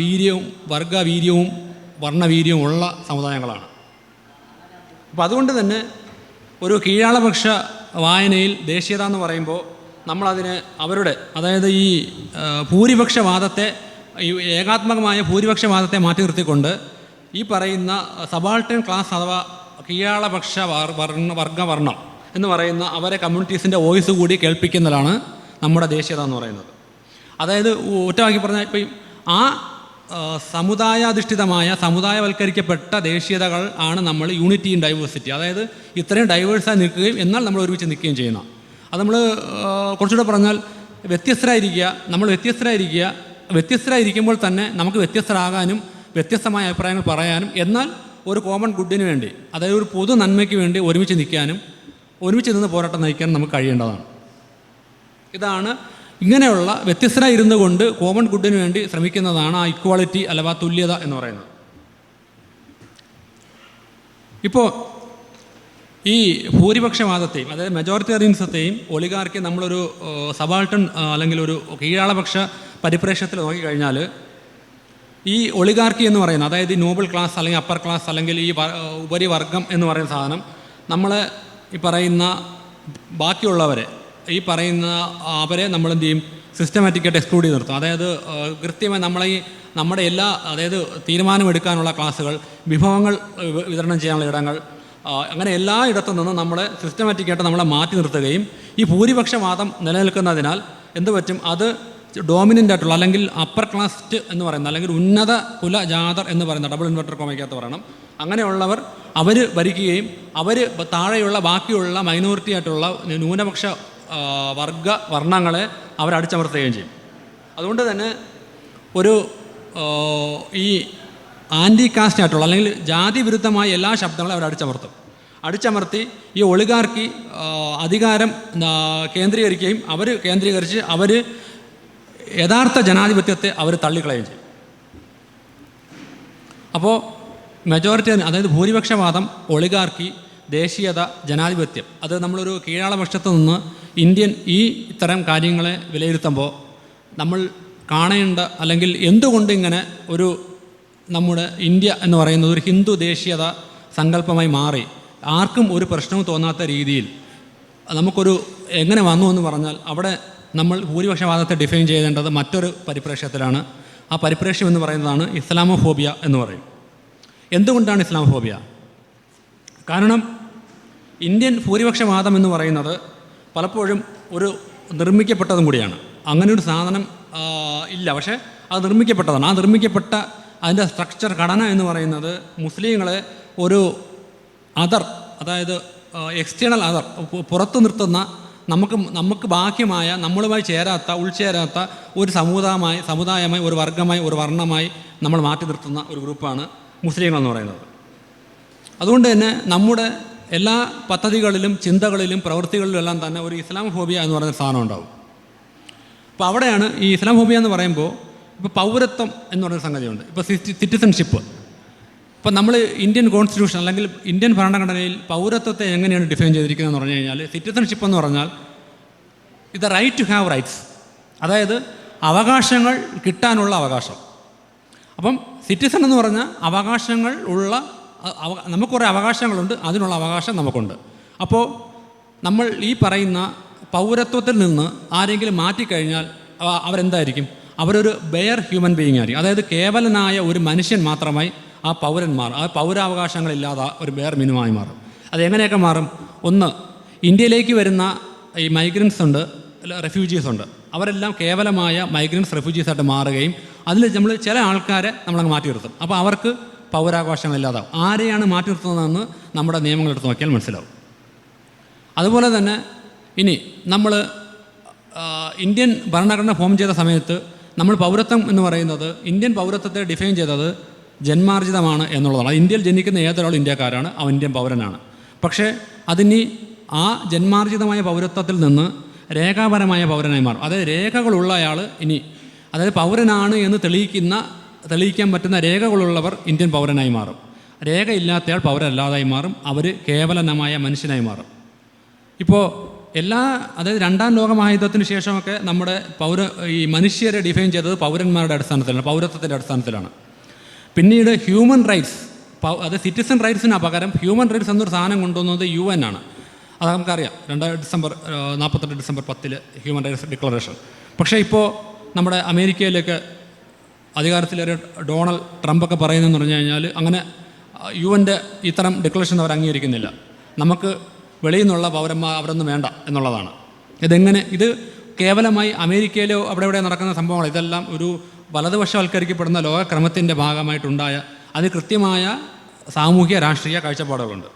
വീര്യവും വർഗവീര്യവും വർണവീര്യവും ഉള്ള സമുദായങ്ങളാണ്. അപ്പോൾ അതുകൊണ്ട് തന്നെ ഒരു കീഴാളപക്ഷ വായനയിൽ ദേശീയത എന്ന് പറയുമ്പോൾ നമ്മളതിന് അവരുടെ അതായത് ഈ ഭൂരിപക്ഷവാദത്തെ ഈ ഏകാത്മകമായ ഭൂരിപക്ഷവാദത്തെ മാറ്റി നിർത്തിക്കൊണ്ട് ഈ പറയുന്ന സബാൾട്ടൻ ക്ലാസ് അഥവാ കീഴാളപക്ഷ വർ- വർണ വർഗവർണം എന്ന് പറയുന്ന അവരെ കമ്മ്യൂണിറ്റീസിന്റെ വോയിസ് കൂടി കേൾപ്പിക്കുന്നതാണ് നമ്മുടെ ദേശീയത എന്ന് പറയുന്നത്. അതായത് ഒറ്റവാക്കി പറഞ്ഞാൽ ഇപ്പം ആ, സമുദായാധിഷ്ഠിതമായ സമുദായവൽക്കരിക്കപ്പെട്ട ദേശീയതകൾ ആണ് നമ്മൾ യൂണിറ്റി ഇൻ ഡൈവേഴ്സിറ്റി അതായത് ഇത്രയും ഡൈവേഴ്സായി നിൽക്കുകയും എന്നാൽ നമ്മൾ ഒരുമിച്ച് നിൽക്കുകയും ചെയ്യുന്ന. അത് നമ്മൾ കുറച്ചുകൂടെ പറഞ്ഞാൽ വ്യത്യസ്തരായിരിക്കുക നമ്മൾ വ്യത്യസ്തരായിരിക്കുക വ്യത്യസ്തരായിരിക്കുമ്പോൾ തന്നെ നമുക്ക് വ്യത്യസ്തരാകാനും വ്യത്യസ്തമായ അഭിപ്രായങ്ങൾ പറയാനും എന്നാൽ ഒരു കോമൺ ഗുഡിന് വേണ്ടി അതായത് ഒരു പൊതു നന്മയ്ക്ക് വേണ്ടി ഒരുമിച്ച് നിൽക്കാനും ഒരുമിച്ച് നിന്ന് പോരാട്ടം നയിക്കാനും നമുക്ക് കഴിയേണ്ടതാണ്. ഇതാണ് ഇങ്ങനെയുള്ള വ്യത്യസ്തരായി ഇരുന്നു കൊണ്ട് കോമൺ ഗുഡിന് വേണ്ടി ശ്രമിക്കുന്നതാണ് ആ ഇക്വാളിറ്റി അഥവാ തുല്യത എന്ന് പറയുന്നത്. ഇപ്പോൾ ഈ ഭൂരിപക്ഷവാദത്തെയും അതായത് മെജോറിറ്റേറിയൻസത്തെയും ഒളികാർക്ക് നമ്മളൊരു സബാൾട്ടൺ അല്ലെങ്കിൽ ഒരു കീഴാളപക്ഷ പരിപ്രേക്ഷത്തിൽ നോക്കിക്കഴിഞ്ഞാൽ ഈ ഒളികാർക്കി എന്ന് പറയുന്നത് അതായത് ഈ നോബിൾ ക്ലാസ് അല്ലെങ്കിൽ അപ്പർ ക്ലാസ് അല്ലെങ്കിൽ ഈ ഉപരിവർഗം എന്ന് പറയുന്ന സാധനം നമ്മൾ ഈ പറയുന്ന ബാക്കിയുള്ളവരെ ഈ പറയുന്ന അവരെ നമ്മൾ എന്ത് ചെയ്യും? സിസ്റ്റമാറ്റിക്കായിട്ട് എക്സ്ക്ലൂഡ് ചെയ്ത് നിർത്തും. അതായത് കൃത്യമായി നമ്മളെ ഈ നമ്മുടെ എല്ലാ അതായത് തീരുമാനമെടുക്കാനുള്ള ക്ലാസ്സുകൾ വിഭവങ്ങൾ വിതരണം ചെയ്യാനുള്ള ഇടങ്ങൾ അങ്ങനെ എല്ലാ ഇടത്തു നിന്നും നമ്മളെ സിസ്റ്റമാറ്റിക്കായിട്ട് നമ്മളെ മാറ്റി നിർത്തുകയും ഈ ഭൂരിപക്ഷവാദം നിലനിൽക്കുന്നതിനാൽ എന്ത് പറ്റും? അത് ഡോമിനന്റ് ആയിട്ടുള്ള അല്ലെങ്കിൽ അപ്പർ ക്ലാസ്റ്റ് എന്ന് പറയുന്ന അല്ലെങ്കിൽ ഉന്നത കുല ജാതർ എന്ന് പറയുന്ന ഡബിൾ ഇൻവെർട്ടർ കോമയ്ക്കകത്ത് പറയണം അങ്ങനെയുള്ളവർ അവർ ഭരിക്കുകയും അവർ താഴെയുള്ള ബാക്കിയുള്ള മൈനോറിറ്റി ആയിട്ടുള്ള ന്യൂനപക്ഷ വർഗ വർണങ്ങളെ അവരടിച്ചമർത്തുകയും ചെയ്യും. അതുകൊണ്ട് തന്നെ ഒരു ഈ ആന്റി കാസ്റ്റ് ആയിട്ടുള്ള അല്ലെങ്കിൽ ജാതി വിരുദ്ധമായ എല്ലാ ശബ്ദങ്ങളും അവർ അടിച്ചമർത്തും അടിച്ചമർത്തി ഈ ഒളികാർക്കി അധികാരം കേന്ദ്രീകരിക്കുകയും അവർ കേന്ദ്രീകരിച്ച് അവർ യഥാർത്ഥ ജനാധിപത്യത്തെ അവർ തള്ളിക്കളയുകയും ചെയ്യും. അപ്പോൾ മെജോറിറ്റി അതായത് ഭൂരിപക്ഷവാദം ഒളികാർക്കി ദേശീയത ജനാധിപത്യം. അത് നമ്മളൊരു കീഴാളപക്ഷത്ത് നിന്ന് ഇന്ത്യൻ ഈ ഇത്തരം കാര്യങ്ങളെ വിലയിരുത്തുമ്പോൾ നമ്മൾ കാണേണ്ട അല്ലെങ്കിൽ എന്തുകൊണ്ട് ഇങ്ങനെ ഒരു നമ്മുടെ ഇന്ത്യ എന്ന് പറയുന്നത് ഒരു ഹിന്ദു ദേശീയത സങ്കല്പമായി മാറി? ആർക്കും ഒരു പ്രശ്നവും തോന്നാത്ത രീതിയിൽ നമുക്കൊരു എങ്ങനെ വന്നു എന്ന് പറഞ്ഞാൽ അവിടെ നമ്മൾ ഭൂരിപക്ഷവാദത്തെ ഡിഫൈൻ ചെയ്യേണ്ടത് മറ്റൊരു പരിപ്രേക്ഷ്യത്തിലാണ്. ആ പരിപ്രേക്ഷ്യം എന്ന് പറയുന്നതാണ് ഇസ്ലാമോഫോബിയ എന്ന് പറയും. എന്തുകൊണ്ടാണ് ഇസ്ലാമോഫോബിയ? കാരണം ഇന്ത്യൻ ഭൂരിപക്ഷവാദം എന്ന് പറയുന്നത് പലപ്പോഴും ഒരു നിർമ്മിക്കപ്പെട്ടതും കൂടിയാണ്. അങ്ങനെ ഒരു സാധനം ഇല്ല. പക്ഷേ അത് നിർമ്മിക്കപ്പെട്ടതാണ്. ആ നിർമ്മിക്കപ്പെട്ട അതിന്റെ സ്ട്രക്ചർ ഘടന എന്ന് പറയുന്നത് മുസ്ലിങ്ങളെ ഒരു അതർ അതായത് എക്സ്റ്റേണൽ അതർ പുറത്തു നിർത്തുന്ന നമുക്ക് നമുക്ക് ബാഹ്യമായ നമ്മളുമായി ചേരാത്ത ഉൾച്ചേരാത്ത ഒരു സമുദായമായി സമുദായമായി ഒരു വർഗമായി ഒരു വർണമായി നമ്മൾ മാറ്റി നിർത്തുന്ന ഒരു ഗ്രൂപ്പാണ് മുസ്ലിങ്ങൾ എന്ന് പറയുന്നത്. അതുകൊണ്ട് തന്നെ നമ്മുടെ എല്ലാ പദ്ധതികളിലും ചിന്തകളിലും പ്രവൃത്തികളിലും എല്ലാം തന്നെ ഒരു ഇസ്ലാം ഫോബിയ എന്ന് പറയുന്ന സാധനം ഉണ്ടാവും. അപ്പോൾ അവിടെയാണ് ഈ ഇസ്ലാം ഫോബിയ എന്ന് പറയുമ്പോൾ ഇപ്പോൾ പൗരത്വം എന്ന് പറയുന്ന സംഗതിയുണ്ട്. ഇപ്പോൾ സിറ്റിസൺഷിപ്പ് ഇപ്പം നമ്മൾ ഇന്ത്യൻ കോൺസ്റ്റിറ്റ്യൂഷൻ അല്ലെങ്കിൽ ഇന്ത്യൻ ഭരണഘടനയിൽ പൗരത്വത്തെ എങ്ങനെയാണ് ഡിഫൈൻ ചെയ്തിരിക്കുന്നത് എന്ന് പറഞ്ഞു കഴിഞ്ഞാൽ സിറ്റിസൺഷിപ്പ് എന്ന് പറഞ്ഞാൽ ഇത് റൈറ്റ് ടു ഹാവ് റൈറ്റ്സ് അതായത് അവകാശങ്ങൾ കിട്ടാനുള്ള അവകാശം. അപ്പം സിറ്റിസൺ എന്ന് പറഞ്ഞാൽ അവകാശങ്ങൾ ഉള്ള നമുക്ക് കുറേ അവകാശങ്ങളുണ്ട്. അതിനുള്ള അവകാശം നമുക്കുണ്ട്. അപ്പോൾ നമ്മൾ ഈ പറയുന്ന പൗരത്വത്തിൽ നിന്ന് ആരെങ്കിലും മാറ്റിക്കഴിഞ്ഞാൽ അവ- അവരെന്തായിരിക്കും? അവരൊരു ബെയർ ഹ്യൂമൻ ബീയിങ് ആയിരിക്കും. അതായത് കേവലനായ ഒരു മനുഷ്യൻ മാത്രമായി ആ പൗരന്മാർ ആ പൗരാവകാശങ്ങളില്ലാതെ ഒരു ബെയർ മിനുമായി മാറും. അതെങ്ങനെയൊക്കെ മാറും? ഒന്ന് ഇന്ത്യയിലേക്ക് വരുന്ന ഈ മൈഗ്രൻസ് ഉണ്ട് റെഫ്യൂജീസ് ഉണ്ട്. അവരെല്ലാം കേവലമായ മൈഗ്രൻസ് റെഫ്യൂജീസ് ആയിട്ട് മാറുകയും അതിൽ നമ്മൾ ചില ആൾക്കാരെ നമ്മളങ്ങ് മാറ്റി നിർത്തും അപ്പോൾ അവർക്ക് പൗരാവകാശങ്ങളില്ലാതാവും ആരെയാണ് മാറ്റി നിർത്തുന്നതെന്ന് നമ്മുടെ നിയമങ്ങളെടുത്ത് നോക്കിയാൽ മനസ്സിലാവും. അതുപോലെ തന്നെ ഇനി നമ്മൾ ഇന്ത്യൻ ഭരണഘടന ഫോം ചെയ്ത സമയത്ത് നമ്മൾ പൗരത്വം എന്ന് പറയുന്നത് ഇന്ത്യൻ പൗരത്വത്തെ ഡിഫൈൻ ചെയ്തത് ജന്മാർജിതമാണ് എന്നുള്ളതാണ്. ഇന്ത്യയിൽ ജനിക്കുന്ന ഏതൊരാൾ ഇന്ത്യക്കാരാണ് അവൻ ഇന്ത്യൻ പൗരനാണ്. പക്ഷേ അതിനി ആ ജന്മാർജിതമായ പൗരത്വത്തിൽ നിന്ന് രേഖാപരമായ പൗരനായി മാറും. അതായത് രേഖകളുള്ള അയാൾ ഇനി അതായത് പൗരനാണ് എന്ന് തെളിയിക്കുന്ന തെളിയിക്കാൻ പറ്റുന്ന രേഖകളുള്ളവർ ഇന്ത്യൻ പൗരനായി മാറും. രേഖയില്ലാത്തയാൾ പൗരല്ലാതായി മാറും. അവർ കേവലനമായ മനുഷ്യനായി മാറും. ഇപ്പോൾ എല്ലാ അതായത് രണ്ടാം ലോകമഹായുദ്ധത്തിന് ശേഷമൊക്കെ നമ്മുടെ പൗര ഈ മനുഷ്യരെ ഡിഫൈൻ ചെയ്തത് പൗരന്മാരുടെ അടിസ്ഥാനത്തിലാണ് പൗരത്വത്തിന്റെ അടിസ്ഥാനത്തിലാണ്. പിന്നീട് ഹ്യൂമൻ റൈറ്റ്സ് അത് സിറ്റിസൺ റൈറ്റ്സിന് പകരം ഹ്യൂമൻ റൈറ്റ്സ് എന്നൊരു സാധനം കൊണ്ടുവന്നത് യു എൻ ആണ്. അത് നമുക്കറിയാം. രണ്ട് ഡിസംബർ നാൽപ്പത്തെട്ട് ഡിസംബർ പത്തിൽ ഹ്യൂമൻ റൈറ്റ്സ് ഡിക്ലറേഷൻ. പക്ഷേ ഇപ്പോൾ നമ്മുടെ അമേരിക്കയിലേക്ക് അധികാരത്തിലേറെ ഡൊണാൾഡ് ട്രംപൊക്കെ പറയുന്നതെന്ന് പറഞ്ഞു കഴിഞ്ഞാൽ അങ്ങനെ യു എന്റെ ഇത്തരം ഡിക്ലറേഷൻ അവർ അംഗീകരിക്കുന്നില്ല. നമുക്ക് വെളിയിൽ നിന്നുള്ള പൗരന്മാർ അവരൊന്നും വേണ്ട എന്നുള്ളതാണ്. ഇതെങ്ങനെ ഇത് കേവലമായി അമേരിക്കയിലോ അവിടെ ഇവിടെ നടക്കുന്ന സംഭവങ്ങൾ ഇതെല്ലാം ഒരു വലതുപക്ഷവൽക്കരിക്കപ്പെടുന്ന ലോകക്രമത്തിന്റെ ഭാഗമായിട്ടുണ്ടായ അത് കൃത്യമായ സാമൂഹ്യ രാഷ്ട്രീയ കാഴ്ചപ്പാടുകളുണ്ട്.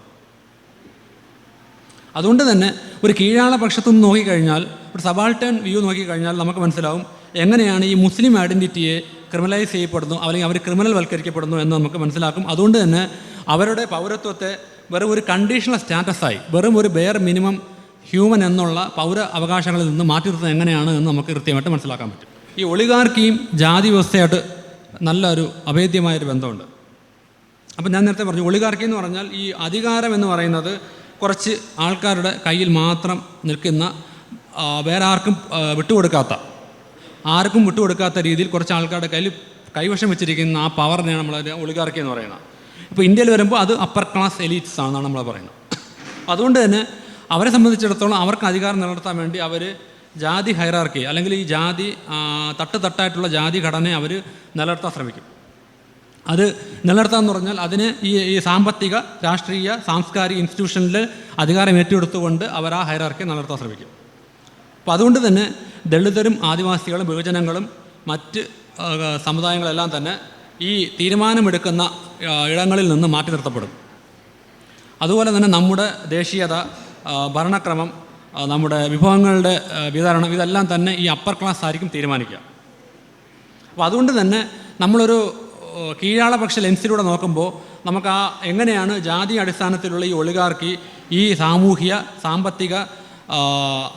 അതുകൊണ്ട് തന്നെ ഒരു കീഴാള പക്ഷത്തു നിന്ന് നോക്കിക്കഴിഞ്ഞാൽ ഒരു സബാൾട്ടേൺ വ്യൂ നോക്കിക്കഴിഞ്ഞാൽ നമുക്ക് മനസ്സിലാവും എങ്ങനെയാണ് ഈ മുസ്ലിം ഐഡന്റിറ്റിയെ ക്രിമിനലൈസ് ചെയ്യപ്പെടുന്നു അല്ലെങ്കിൽ അവർ ക്രിമിനൽ വൽക്കരിക്കപ്പെടുന്നു എന്ന് നമുക്ക് മനസ്സിലാക്കും. അതുകൊണ്ട് തന്നെ അവരുടെ പൗരത്വത്തെ വെറും ഒരു കണ്ടീഷണൽ സ്റ്റാറ്റസായി വെറും ഒരു ബെയർ മിനിമം ഹ്യൂമൻ എന്നുള്ള പൗര അവകാശങ്ങളിൽ നിന്ന് മാറ്റി നിർത്തുന്നത് എങ്ങനെയാണ് എന്ന് നമുക്ക് കൃത്യമായിട്ട് മനസ്സിലാക്കാൻ പറ്റും. ഈ ഒളികാർക്കിയും ജാതി വ്യവസ്ഥയായിട്ട് നല്ലൊരു അഭേദ്യമായൊരു ബന്ധമുണ്ട്. അപ്പം ഞാൻ നേരത്തെ പറഞ്ഞു ഒളികാർക്കി എന്ന് പറഞ്ഞാൽ ഈ അധികാരം എന്ന് പറയുന്നത് കുറച്ച് ആൾക്കാരുടെ കയ്യിൽ മാത്രം നിൽക്കുന്ന വേറെ ആർക്കും വിട്ടുകൊടുക്കാത്ത ആർക്കും വിട്ടുകൊടുക്കാത്ത രീതിയിൽ കുറച്ച് ആൾക്കാരുടെ കയ്യിൽ കൈവശം വെച്ചിരിക്കുന്ന ആ പവറിനെയാണ് നമ്മൾ ഒളികാർക്കി എന്ന് പറയുന്നത്. ഇപ്പോൾ ഇന്ത്യയിൽ വരുമ്പോൾ അത് അപ്പർ ക്ലാസ് എലീറ്റ്സ് ആണെന്നാണ് നമ്മൾ പറയുന്നത്. അതുകൊണ്ട് തന്നെ അവരെ സംബന്ധിച്ചിടത്തോളം അവർക്ക് അധികാരം നിലനിർത്താൻ വേണ്ടി അവർ ജാതി ഹൈറാർക്കി അല്ലെങ്കിൽ ഈ ജാതി തട്ട് തട്ടായിട്ടുള്ള ജാതി ഘടനയെ അവർ നിലനിർത്താൻ ശ്രമിക്കും. അത് നിലനിർത്താന്ന് പറഞ്ഞാൽ അതിന് ഈ ഈ സാമ്പത്തിക രാഷ്ട്രീയ സാംസ്കാരിക ഇൻസ്റ്റിറ്റ്യൂഷനിൽ അധികാരം ഏറ്റെടുത്തുകൊണ്ട് അവർ ആ ഹൈറാർക്കി നിലനിർത്താൻ ശ്രമിക്കും. അപ്പോൾ അതുകൊണ്ട് തന്നെ ദളിതരും ആദിവാസികളും ബഹുജനങ്ങളും മറ്റ് സമുദായങ്ങളെല്ലാം തന്നെ ഈ തീരുമാനമെടുക്കുന്ന ഇടങ്ങളിൽ നിന്ന് മാറ്റി നിർത്തപ്പെടും. അതുപോലെ തന്നെ നമ്മുടെ ദേശീയത ഭരണക്രമം നമ്മുടെ വിഭവങ്ങളുടെ വിതരണം ഇതെല്ലാം തന്നെ ഈ അപ്പർ ക്ലാസ് ആയിരിക്കും തീരുമാനിക്കുക. അപ്പോൾ അതുകൊണ്ട് തന്നെ നമ്മളൊരു കീഴാളപക്ഷ ലെൻസിലൂടെ നോക്കുമ്പോൾ നമുക്ക് ആ എങ്ങനെയാണ് ജാതി അടിസ്ഥാനത്തിലുള്ള ഈ ഒളികാർക്കി ഈ സാമൂഹിക സാമ്പത്തിക